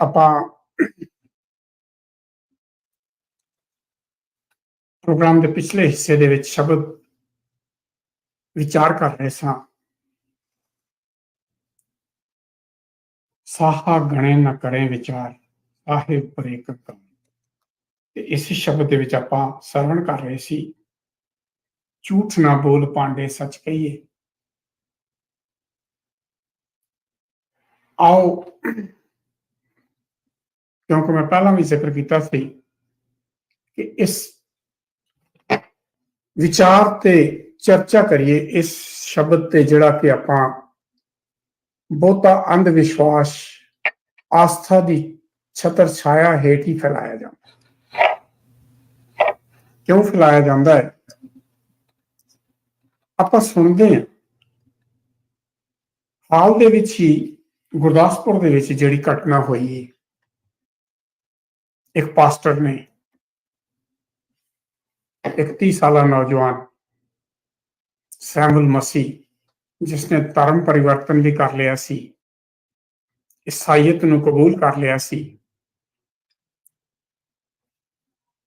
ਆਪਾਂ ਪ੍ਰੋਗਰਾਮ ਦੇ ਪਿਛਲੇ ਹਿੱਸੇ ਦੇ ਵਿੱਚ ਸ਼ਬਦ ਵਿਚਾਰ ਕਰ ਰਹੇ ਸਾਂ। ਸਾਹਾ ਗਣੇ ਨਾ ਕਰੇ ਵਿਚਾਰ ਸਾਹਿਬ ਪਰੇਕ ਕੰਮ। ਤੇ ਇਸ ਸ਼ਬਦ ਦੇ ਵਿੱਚ ਆਪਾਂ ਸਰਵਣ ਕਰ ਰਹੇ ਸੀ। ਝੂਠ ਨਾ ਬੋਲ ਪਾਂਡੇ ਸੱਚ ਕਹੀਏ। ਆਓ ਕਿਉਂਕਿ ਮੈਂ ਪਹਿਲਾਂ ਵੀ ਜ਼ਿਕਰ ਕੀਤਾ ਸੀ ਕਿ ਇਸ ਵਿਚਾਰ ਤੇ ਚਰਚਾ ਕਰੀਏ, ਇਸ ਸ਼ਬਦ ਤੇ ਜਿਹੜਾ ਕਿ ਆਪਾਂ ਬਹੁਤਾ ਅੰਧ ਵਿਸ਼ਵਾਸ ਆਸਥਾ ਦੀ ਛਤਰ ਛਾਇਆ ਹੇਠ ਹੀ ਫੈਲਾਇਆ ਜਾਂਦਾ ਕਿਉਂ ਫੈਲਾਇਆ ਜਾਂਦਾ ਹੈ? ਆਪਾਂ ਸੁਣਦੇ ਹਾਂ। ਹਾਲ ਦੇ ਵਿੱਚ ਹੀ ਗੁਰਦਾਸਪੁਰ ਦੇ ਵਿੱਚ ਜਿਹੜੀ ਘਟਨਾ ਹੋਈ ਇੱਕ ਪਾਸਟਰ ਨੇ, ਇੱਕ 30 ਸਾਲਾ ਨੌਜਵਾਨ, ਸੈਮੂਅਲ ਮਸੀ ਜਿਸਨੇ ਧਰਮ ਪਰਿਵਰਤਨ ਵੀ ਕਰ ਲਿਆ ਸੀ ਇਸਾਈਅਤ ਨੂੰ ਕਬੂਲ ਕਰ ਲਿਆ ਸੀ,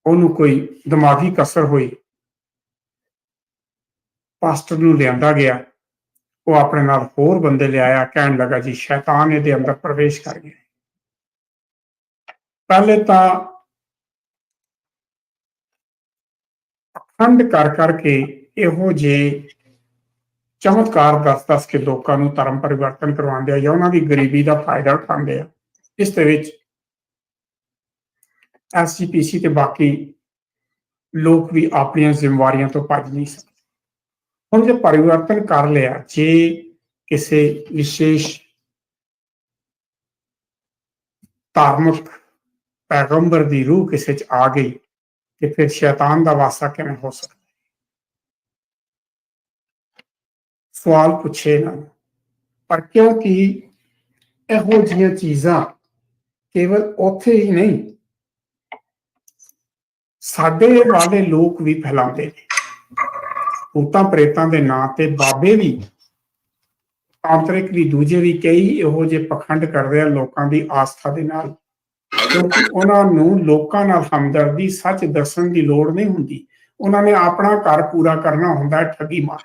ਉਹਨੂੰ ਕੋਈ ਦਿਮਾਗੀ ਕਸਰ ਹੋਈ, ਪਾਸਟਰ ਨੂੰ ਲਿਆਂਦਾ ਗਿਆ, ਉਹ ਆਪਣੇ ਨਾਲ ਹੋਰ ਬੰਦੇ ਲਿਆਇਆ, ਕਹਿਣ ਲੱਗਾ ਜੀ, ਸ਼ੈਤਾਨ ਇਹਦੇ ਅੰਦਰ ਪ੍ਰਵੇਸ਼ ਕਰ ਗਿਆ। ਪਹਿਲੇ ਤਾਂ ਅਖੰਡ ਕਰ ਕਰਕੇ ਇਹੋ ਜੇ ਚਮਤਕਾਰ ਦੱਸ ਦੱਸ ਕੇ ਲੋਕਾਂ ਨੂੰ ਧਰਮ ਪਰਿਵਰਤਨ ਕਰਵਾਉਂਦੇ ਆ ਜਾਂ ਉਹਨਾਂ ਦੀ ਗਰੀਬੀ ਦਾ ਫਾਇਦਾ ਉਠਾਉਂਦੇ ਆ, ਇਸ ਦੇ ਵਿੱਚ ਐਸਜੀਪੀਸੀ ਤੇ ਬਾਕੀ ਲੋਕ ਵੀ ਆਪਣੀਆਂ ਜ਼ਿੰਮੇਵਾਰੀਆਂ ਤੋਂ ਭੱਜ ਨਹੀਂ ਸਕਦੇ। ਹੁਣ ਜੇ ਪਰਿਵਰਤਨ ਕਰ ਲਿਆ, ਜੇ ਕਿਸੇ ਵਿਸ਼ੇਸ਼ ਧਾਰਮਿਕ ਪੈਗੰਬਰ ਦੀ ਰੂਹ ਕਿਸੇ ਚ ਆ ਗਈ ਤੇ ਫਿਰ ਸ਼ੈਤਾਨ ਦਾ ਵਾਸਾ ਕਿਵੇਂ ਹੋ ਸਕਦਾ? ਸਵਾਲ ਪੁੱਛੇ ਨਾ। ਪਰ ਕਿਉਂਕਿ ਇਹੋ ਜਿਹੀਆਂ ਚੀਜ਼ਾਂ ਕੇਵਲ ਉੱਥੇ ਹੀ ਨਹੀਂ, ਸਾਡੇ ਵਾਲੇ ਲੋਕ ਵੀ ਫੈਲਾਉਂਦੇ ਨੇ। ਭੂਤਾਂ ਪ੍ਰੇਤਾਂ ਦੇ ਨਾਂ ਤੇ ਬਾਬੇ ਵੀ, ਤਾਂਤਰਿਕ ਵੀ, ਦੂਜੇ ਵੀ ਕਈ ਇਹੋ ਜਿਹੇ ਪਖੰਡ ਕਰਦੇ ਆ ਲੋਕਾਂ ਦੀ ਆਸਥਾ ਦੇ ਨਾਲ। ਕਿਉਂਕਿ ਉਹਨਾਂ ਨੂੰ ਲੋਕਾਂ ਨਾਲ ਹਮਦਰਦੀ ਸੱਚ ਦੱਸਣ ਦੀ ਲੋੜ ਨਹੀਂ ਹੁੰਦੀ। ਉਹਨਾਂ ਨੇ ਆਪਣਾ ਘਰ ਪੂਰਾ ਕਰਨਾ ਹੁੰਦਾ ਹੈ ਠੱਗੀ ਮਾਰ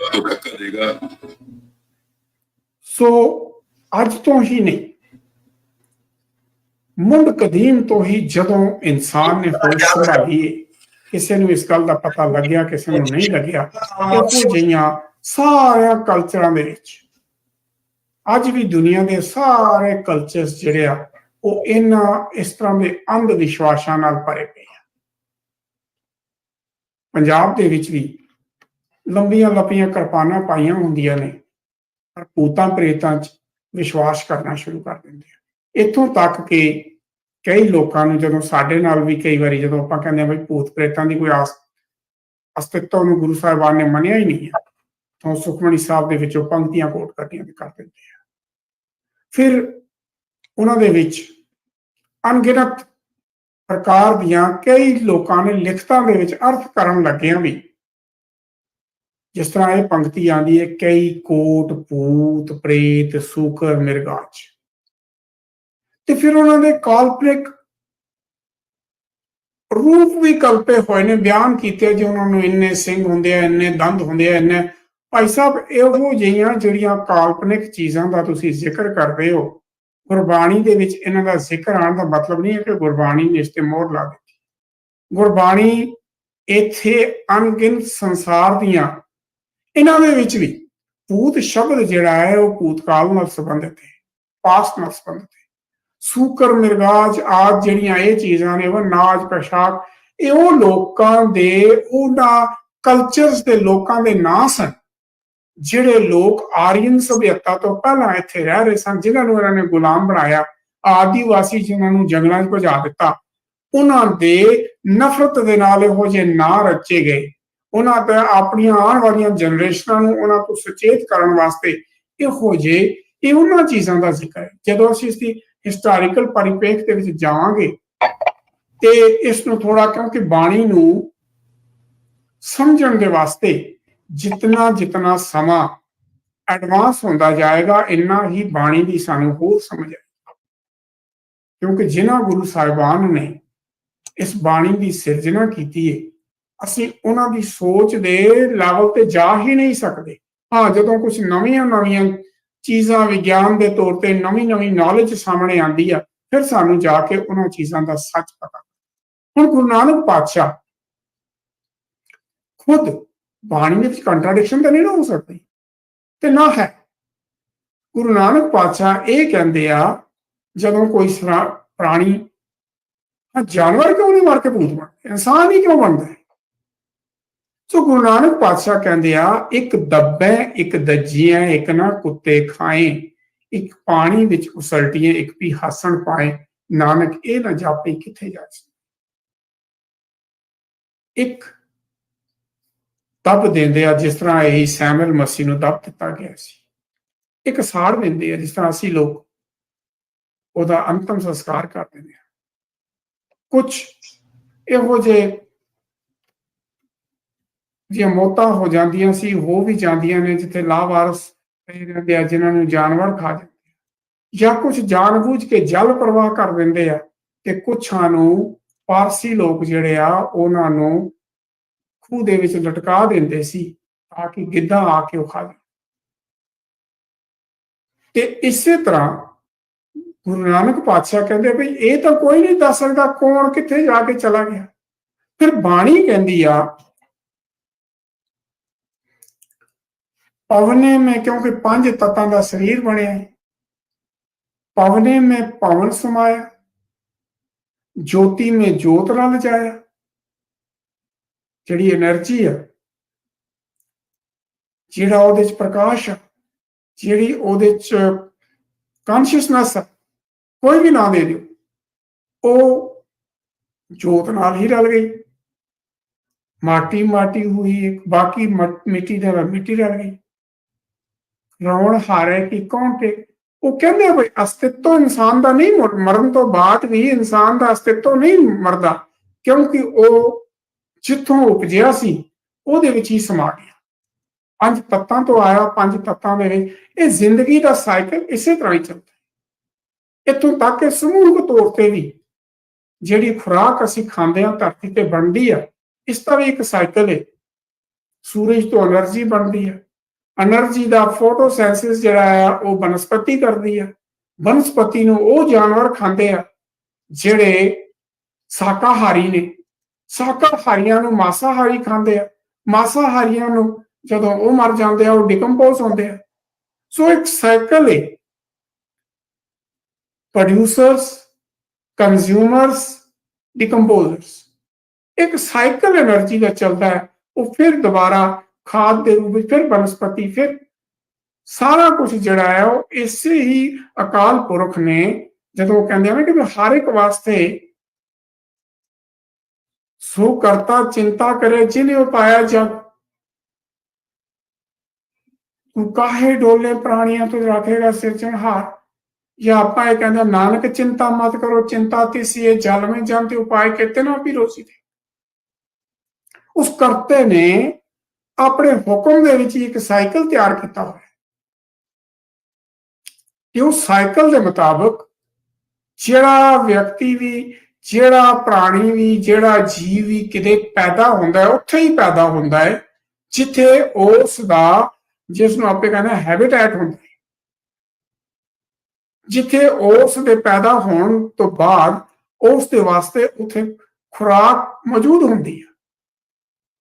ਸੋ ਅੱਜ ਤੋਂ ਹੀ ਨਹੀਂ। ਮੁੰਡ ਕਦੀਮ ਤੋਂ ਹੀ ਜਦੋਂ ਇਨਸਾਨ ਨੇ ਹੋਸ਼ ਸੰਭਾਲੀ ਕਿਸੇ ਨੂੰ ਇਸ ਗੱਲ ਦਾ ਪਤਾ ਲੱਗਿਆ ਕਿਸੇ ਨੂੰ ਨਹੀਂ ਲੱਗਿਆ ਇਹੋ ਜਿਹੀਆਂ ਸਾਰਿਆਂ ਕਲਚਰਾਂ ਦੇ ਵਿੱਚ ਅੱਜ ਵੀ ਦੁਨੀਆ ਦੇ ਸਾਰੇ ਕਲਚਰਸ ਜਿਹੜੇ ਆ ਉਹ ਇਹਨਾਂ ਇਸ ਤਰ੍ਹਾਂ ਦੇ ਅੰਧ ਵਿਸ਼ਵਾਸਾਂ ਨਾਲ ਭਰੇ ਪਏ ਆ। ਪੰਜਾਬ ਦੇ ਵਿੱਚ ਵੀ ਲੰਬੀਆਂ ਲੰਬੀਆਂ ਕਿਰਪਾਨਾਂ ਪਾਈਆਂ ਹੁੰਦੀਆਂ ਨੇ, ਪਰ ਭੂਤਾਂ ਪ੍ਰੇਤਾਂ 'ਚ ਵਿਸ਼ਵਾਸ ਕਰਨਾ ਸ਼ੁਰੂ ਕਰ ਦਿੰਦੇ ਆ। ਇੱਥੋਂ ਤੱਕ ਕਿ ਕਈ ਲੋਕਾਂ ਨੂੰ ਜਦੋਂ ਸਾਡੇ ਨਾਲ ਵੀ ਕਈ ਵਾਰੀ ਜਦੋਂ ਆਪਾਂ ਕਹਿੰਦੇ ਆ ਬਈ ਭੂਤ ਪ੍ਰੇਤਾਂ ਦੀ ਕੋਈ ਆਸ ਅਸਤਿਤਵ ਨੂੰ ਗੁਰੂ ਸਾਹਿਬਾਨ ਨੇ ਮੰਨਿਆ ਹੀ ਨਹੀਂ ਹੈ ਤਾਂ ਉਹ ਸੁਖਮਣੀ ਸਾਹਿਬ ਦੇ ਵਿੱਚੋਂ ਪੰਕਤੀਆਂ ਕੋਟ ਕਰਦੀਆਂ ਤੇ ਕਰ ਦਿੰਦੇ ਆ। ਫਿਰ ਉਹਨਾਂ ਦੇ ਵਿੱਚ ਅਣਗਿਣਤ ਪ੍ਰਕਾਰ ਦੀਆਂ ਕਈ ਲੋਕਾਂ ਨੇ ਲਿਖਤਾਂ ਦੇ ਵਿੱਚ ਅਰਥ ਕਰਨ ਲੱਗਿਆਂ ਵੀ। ਜਿਸ ਤਰ੍ਹਾਂ ਇਹ ਪੰਕਤੀ ਆਂਦੀ ਹੈ, ਕਈ ਕੋਟ ਭੂਤ ਪ੍ਰੇਤ, ਸੂਕਰ ਮਿਰਗਾਚ ਤੇ ਫਿਰ ਉਹਨਾਂ ਦੇ ਕਾਲਪਨਿਕ ਰੂਪ ਵੀ ਕਲਪੇ ਹੋਏ ਨੇ, ਬਿਆਨ ਕੀਤੇ ਜੇ ਉਹਨਾਂ ਨੂੰ ਇੰਨੇ ਸਿੰਘ ਹੁੰਦੇ ਆ, ਇੰਨੇ ਦੰਦ ਹੁੰਦੇ ਆ, ਇੰਨੇ। ਭਾਈ ਸਾਹਿਬ, ਇਹੋ ਜਿਹੀਆਂ ਜਿਹੜੀਆਂ ਕਾਲਪਨਿਕ ਚੀਜ਼ਾਂ ਦਾ ਤੁਸੀਂ ਜ਼ਿਕਰ ਕਰਦੇ ਹੋ ਗੁਰਬਾਣੀ ਦੇ ਵਿੱਚ ਇਹਨਾਂ ਦਾ ਜ਼ਿਕਰ ਆਉਣ ਦਾ ਮਤਲਬ ਨਹੀਂ ਹੈ ਕਿ ਗੁਰਬਾਣੀ ਨੇ ਇਸ ਤੇ ਮੋਹਰ ਲਾ ਦਿੱਤੀ। ਗੁਰਬਾਣੀ ਇੱਥੇ ਅਣਗਿਣਤ ਸੰਸਾਰ ਦੀਆਂ ਇਹਨਾਂ ਦੇ ਵਿੱਚ ਵੀ ਭੂਤ ਸ਼ਬਦ ਜਿਹੜਾ ਹੈ ਉਹ ਭੂਤਕਾਲ ਨਾਲ ਸੰਬੰਧਿਤ ਹੈ ਪਾਸਟ ਨਾਲ ਸੰਬੰਧਿਤ ਹੈ। ਸੂਕਰ ਮਿਰਗਾਜ ਆਦ ਜਿਹੜੀਆਂ ਇਹ ਚੀਜ਼ਾਂ ਨੇ ਉਹ ਨਾਜ ਪੋਸ਼ਾਕ ਇਹ ਉਹ ਲੋਕਾਂ ਦੇ, ਉਹਨਾਂ ਕਲਚਰਸ ਦੇ ਲੋਕਾਂ ਦੇ ਨਾਂ ਸਨ। ਜਿਹੜੇ ਲੋਕ ਆਰੀਅਨ ਸਭਿਅਤਾ ਤੋਂ ਪਹਿਲਾਂ ਇੱਥੇ ਰਹਿ ਰਹੇ ਸਨ, ਜਿਨ੍ਹਾਂ ਨੂੰ ਇਹਨਾਂ ਨੇ ਗੁਲਾਮ ਬਣਾਇਆ, ਆਦੀਵਾਸੀ ਜਿਨ੍ਹਾਂ ਨੂੰ ਜੰਗਲਾਂ 'ਚ ਭਜਾ ਦਿੱਤਾ, ਉਹਨਾਂ ਦੇ ਨਫ਼ਰਤ ਦੇ ਨਾਲ ਇਹੋ ਜਿਹੇ ਨਾਂ ਰਚੇ ਗਏ। ਉਹਨਾਂ ਤੇ ਆਪਣੀਆਂ ਆਉਣ ਵਾਲੀਆਂ ਜਨਰੇਸ਼ਨਾਂ ਨੂੰ ਉਹਨਾਂ ਤੋਂ ਸੁਚੇਤ ਕਰਨ ਵਾਸਤੇ ਇਹੋ ਜਿਹੇ, ਇਹ ਉਹਨਾਂ ਚੀਜ਼ਾਂ ਦਾ ਜ਼ਿਕਰ ਹੈ। ਜਦੋਂ ਅਸੀਂ ਇਸ ਦੀ ਹਿਸਟੋਰੀਕਲ ਪਰਿਪੇਖ ਦੇ ਵਿੱਚ ਜਾਵਾਂਗੇ, ਤੇ ਇਸ ਨੂੰ ਥੋੜਾ ਕਿਉਂਕਿ ਬਾਣੀ ਨੂੰ ਸਮਝਣ ਦੇ ਵਾਸਤੇ ਜਿਤਨਾ ਜਿਤਨਾ ਸਮਾਂ ਐਡਵਾਂਸ ਹੁੰਦਾ ਜਾਏਗਾ, ਇੰਨਾ ਹੀ ਬਾਣੀ ਦੀ ਸਾਨੂੰ ਹੋਰ ਸਮਝ ਆਏਗੀ। ਕਿਉਂਕਿ ਜਿਨ੍ਹਾਂ ਗੁਰੂ ਸਾਹਿਬਾਨ ਨੇ ਇਸ ਬਾਣੀ ਦੀ ਸਿਰਜਣਾ ਕੀਤੀ ਹੈ ਅਸੀਂ ਉਹਨਾਂ ਦੀ ਸੋਚ ਦੇ ਲੈਵਲ ਤੇ ਜਾ ਹੀ ਨਹੀਂ ਸਕਦੇ। ਹਾਂ, ਜਦੋਂ ਕੁਝ ਨਵੀਆਂ ਨਵੀਆਂ ਚੀਜ਼ਾਂ ਵਿਗਿਆਨ ਦੇ ਤੌਰ ਤੇ ਨਵੀਂ ਨਵੀਂ ਨੌਲੇਜ ਸਾਹਮਣੇ ਆਉਂਦੀ ਆ, ਫਿਰ ਸਾਨੂੰ ਜਾ ਕੇ ਉਹਨਾਂ ਚੀਜ਼ਾਂ ਦਾ ਸੱਚ ਪਤਾ। ਹੁਣ ਗੁਰੂ ਨਾਨਕ ਪਾਤਸ਼ਾਹ ਖੁਦ ਬਾਣੀ ਦੇ ਵਿੱਚ ਕੰਟਰਡਿਕਸ਼ਨ ਤਾਂ ਨਹੀਂ ਹੋ ਸਕਦੀ। ਤੇ ਨਾ ਹੈ। ਗੁਰੂ ਨਾਨਕ ਪਾਤਸ਼ਾਹ ਇਹ ਕਹਿੰਦੇ ਆ, ਜਦੋਂ ਕੋਈ ਪ੍ਰਾਣੀ ਜਾਨਵਰ ਕਿਉਂ ਨਹੀਂ ਮਰ ਕੇ ਭੂਤ ਬਣਦਾ ਇਨਸਾਨ ਹੀ ਕਿਉਂ ਬਣਦਾ ਸੋ ਗੁਰੂ ਨਾਨਕ ਪਾਤਸ਼ਾਹ ਕਹਿੰਦੇ ਆ, ਇੱਕ ਦੱਬੈ, ਇੱਕ ਦੱਜੀਆਂ ਇੱਕ ਨਾ ਕੁੱਤੇ ਖਾਏ, ਇੱਕ ਪਾਣੀ ਵਿੱਚ ਉਸਲਟੀਏ ਇੱਕ ਵੀ ਹਾਸਣ ਪਾਏ। ਨਾਨਕ, ਇਹ ਨਾ ਜਾਪੇ ਕਿੱਥੇ ਜਾ ਇੱਕ ਤਪ ਦਿੰਦੇ ਆ, ਜਿਸ ਤਰ੍ਹਾਂ ਇਹ ਸੈਮਲ ਮਸੀਹ ਨੂੰ ਤਪ ਦਿੱਤਾ ਗਿਆ ਸੀ। ਇੱਕ ਸਾੜ ਦਿੰਦੇ ਆ, ਜਿਸ ਤਰ੍ਹਾਂ ਅਸੀਂ ਲੋਕ ਉਹਦਾ ਅੰਤਮ ਸੰਸਕਾਰ ਕਰ ਦਿੰਦੇ ਆ। ਕੁਝ ਇਹੋ ਜਿਹੇ ਜੇ ਮੌਤਾਂ ਹੋ ਜਾਂਦੀਆਂ ਸੀ, ਹੋ ਵੀ ਜਾਂਦੀਆਂ ਨੇ, ਜਿੱਥੇ ਲਾਵਾਰਸ ਪਏ ਰਹਿੰਦੇ ਆ, ਜਿਨ੍ਹਾਂ ਨੂੰ ਜਾਨਵਰ ਖਾ ਜਾਂਦੇ ਆ। ਜਾਂ ਕੁਝ ਜਾਣਬੁੱਝ ਕੇ ਜਲ ਪ੍ਰਵਾਹ ਕਰ ਦਿੰਦੇ ਆ, ਤੇ ਕੁਛਾਂ ਨੂੰ ਪਾਰਸੀ ਲੋਕ ਜਿਹੜੇ ਆ, ਉਹਨਾਂ ਨੂੰ ਖੂਹ ਦੇ ਵਿੱਚ ਲਟਕਾ ਦਿੰਦੇ ਸੀ ਤਾਂ ਕਿ ਗਿੱਧਾ ਆ ਕੇ ਉਹ ਖਾ ਜਾਣ ਤੇ ਇਸੇ ਤਰ੍ਹਾਂ ਗੁਰੂ ਨਾਨਕ ਪਾਤਸ਼ਾਹ ਕਹਿੰਦੇ ਵੀ ਇਹ ਤਾਂ ਕੋਈ ਨਹੀਂ ਦੱਸ ਸਕਦਾ ਕੌਣ ਕਿੱਥੇ ਜਾ ਕੇ ਚਲਾ ਗਿਆ। ਫਿਰ ਬਾਣੀ ਕਹਿੰਦੀ ਆ, ਪਵਨੇ ਮੈਂ ਕਿਉਂਕਿ ਪੰਜ ਤਤਾਂ ਦਾ ਸਰੀਰ ਬਣਿਆ ਹੈ ਪਵਨੇ ਮੈਂ ਪਵਨ ਸਮਾਇਆ, ਜੋਤੀ ਮੈਂ ਜੋਤ ਰਲ ਜਾਇਆ। ਜਿਹੜੀ એનર્ਜੀ ਆ, ਜਿਹੜਾ ਉਹਦੇ ਚ ਪ੍ਰਕਾਸ਼ ਆ, ਜਿਹੜੀ ਉਹਦੇ ਚ ਕੌਨਸ਼ੀਅਸਨੈਸ ਆ, ਕੋਈ ਵੀ ਨਾਮ ਦੇ ਦਿਓ, ਉਹ ਜੋਤ ਨਾਲ ਹੀ ਰਲ ਗਈ। ਮਾਟੀ ਮਾਟੀ ਹੋਈ, ਬਾਕੀ ਮਿੱਟੀ ਦਾ ਮਿੱਟੀ ਰਲ ਗਈ। ਰੌਣ ਹਾਰੇ ਕਿ ਕੌਣ ਤੇ? ਉਹ ਕਹਿੰਦੇ ਬਈ, ਅਸਤਿਤਵ ਇਨਸਾਨ ਦਾ ਨਹੀਂ ਮਰਨ ਤੋਂ ਬਾਅਦ ਵੀ ਇਨਸਾਨ ਦਾ ਅਸਤਿਤਵ ਨਹੀਂ ਮਰਦਾ, ਕਿਉਂਕਿ ਉਹ ਜਿੱਥੋਂ ਉਪਜਿਆ ਸੀ, ਉਹਦੇ ਵਿੱਚ ਹੀ ਸਮਾ ਗਿਆ। ਪੰਜ ਤੱਤਾਂ ਤੋਂ ਆਇਆ, ਪੰਜ ਤੱਤਾਂ ਦੇ ਵਿੱਚ ਇਹ ਜ਼ਿੰਦਗੀ ਦਾ ਸਾਈਕਲ ਇਸੇ ਤਰ੍ਹਾਂ ਹੀ ਚੱਲਦਾ ਹੈ। ਇਤੋਂ ਤੱਕ ਕਿ ਸਮੂਹਕ ਤੌਰ ਤੇ ਵੀ ਜਿਹੜੀ ਖੁਰਾਕ ਅਸੀਂ ਖਾਂਦੇ ਹਾਂ, ਧਰਤੀ ਤੇ ਬਣਦੀ ਆ, ਇਸ ਤਰ੍ਹਾਂ ਵੀ ਇੱਕ ਸਾਈਕਲ ਹੈ। ਸੂਰਜ ਤੋਂ એનર્ਜੀ ਬਣਦੀ ਹੈ એનર્ਜੀ ਦਾ ਫੋਟੋਸੈਂਸਿਸ ਜਿਹੜਾ ਆ ਉਹ ਬਨਸਪਤੀ ਕਰਦੀ ਹੈ ਬਨਸਪਤੀ ਨੂੰ ਉਹ ਜਾਨਵਰ ਖਾਂਦੇ ਆ, ਜਿਹੜੇ ਸਾਕਾਹਾਰੀ ਨੇ। ਸ਼ਾਕਾਹਾਰੀਆਂ ਨੂੰ ਮਾਸਾਹਾਰੀ ਖਾਂਦੇ ਆ। ਮਾਸਾਹਾਰੀਆਂ ਨੂੰ ਜਦੋਂ ਉਹ ਮਰ ਜਾਂਦੇ ਆ, ਉਹ ਡਿਕੰਪੋਜ਼ ਹੁੰਦੇ ਆ। ਸੋ ਇੱਕ ਸਾਈਕਲ ਹੈ ਪ੍ਰੋਡਿਊਸਰਸ ਕੰਜ਼ਿਊਮਰਸ ਡਿਕੰਪੋਜ਼ਰਸ ਇੱਕ ਸਾਈਕਲ એનર્ਜੀ ਦਾ ਚੱਲਦਾ ਹੈ। ਉਹ ਫਿਰ ਦੁਬਾਰਾ ਖਾਦ ਦੇ ਰੂਪ ਵਿੱਚ, ਫਿਰ ਬਨਸਪਤੀ, ਫਿਰ ਸਾਰਾ ਕੁਝ ਜਿਹੜਾ ਹੈ, ਉਹ ਇਸੇ ਹੀ ਅਕਾਲ ਪੁਰਖ ਨੇ, ਜਦੋਂ ਕਹਿੰਦੇ ਆ ਨਾ ਕਿ ਹਰ ਇੱਕ ਵਾਸਤੇ ਸੋ ਕਰਤਾ, ਚਿੰਤਾ ਕਰੇ, ਜਿਨੇ ਉਪਾਇਆ ਜਗ ਤੂੰ ਕਾਹੇ ਡੋਲੇ ਪ੍ਰਾਣੀਆਂ ਤੋਂ ਰੱਖੇਗਾ ਸਿਰਜਣਹਾਰ ਜਾਂ ਆਪਾਂ ਇਹ ਕਹਿੰਦੇ ਨਾਨਕ ਚਿੰਤਾ ਮਤ ਕਰੋ, ਚਿੰਤਾ ਤਿਸੀ ਇਹ ਜਲ में ਜਾਂਦੇ ਉਪਾਏ ਕਿਤੇ ਨਾ ਵੀ ਰੋਸੀ ਦੇ। ਉਸ ਕਰਤੇ ਨੇ ਆਪਣੇ ਹੁਕਮ ਦੇ ਵਿੱਚ ਇੱਕ ਸਾਈਕਲ ਤਿਆਰ ਕੀਤਾ ਹੋਇਆ ਹੈ। ਤੇ ਉਸ ਸਾਈਕਲ ਦੇ ਮੁਤਾਬਕ ਜਿਹੜਾ ਵਿਅਕਤੀ ਵੀ ਜਿਹੜਾ ਪ੍ਰਾਣੀ ਵੀ, ਜਿਹੜਾ ਜੀਵ ਵੀ ਕਿਤੇ ਪੈਦਾ ਹੁੰਦਾ ਹੈ, ਉੱਥੇ ਹੀ ਪੈਦਾ ਹੁੰਦਾ ਹੈ, ਜਿੱਥੇ ਉਸ ਦਾ ਜਿਸ ਨੂੰ ਆਪੇ ਕਹਿੰਦੇ ਹੈਬਿਟੈਟ ਹੁੰਦਾ ਹੈ। ਜਿੱਥੇ ਉਸ ਦੇ ਪੈਦਾ ਹੋਣ ਤੋਂ ਬਾਅਦ ਉਸ ਦੇ ਵਾਸਤੇ ਉੱਥੇ ਖੁਰਾਕ ਮੌਜੂਦ ਹੁੰਦੀ ਹੈ।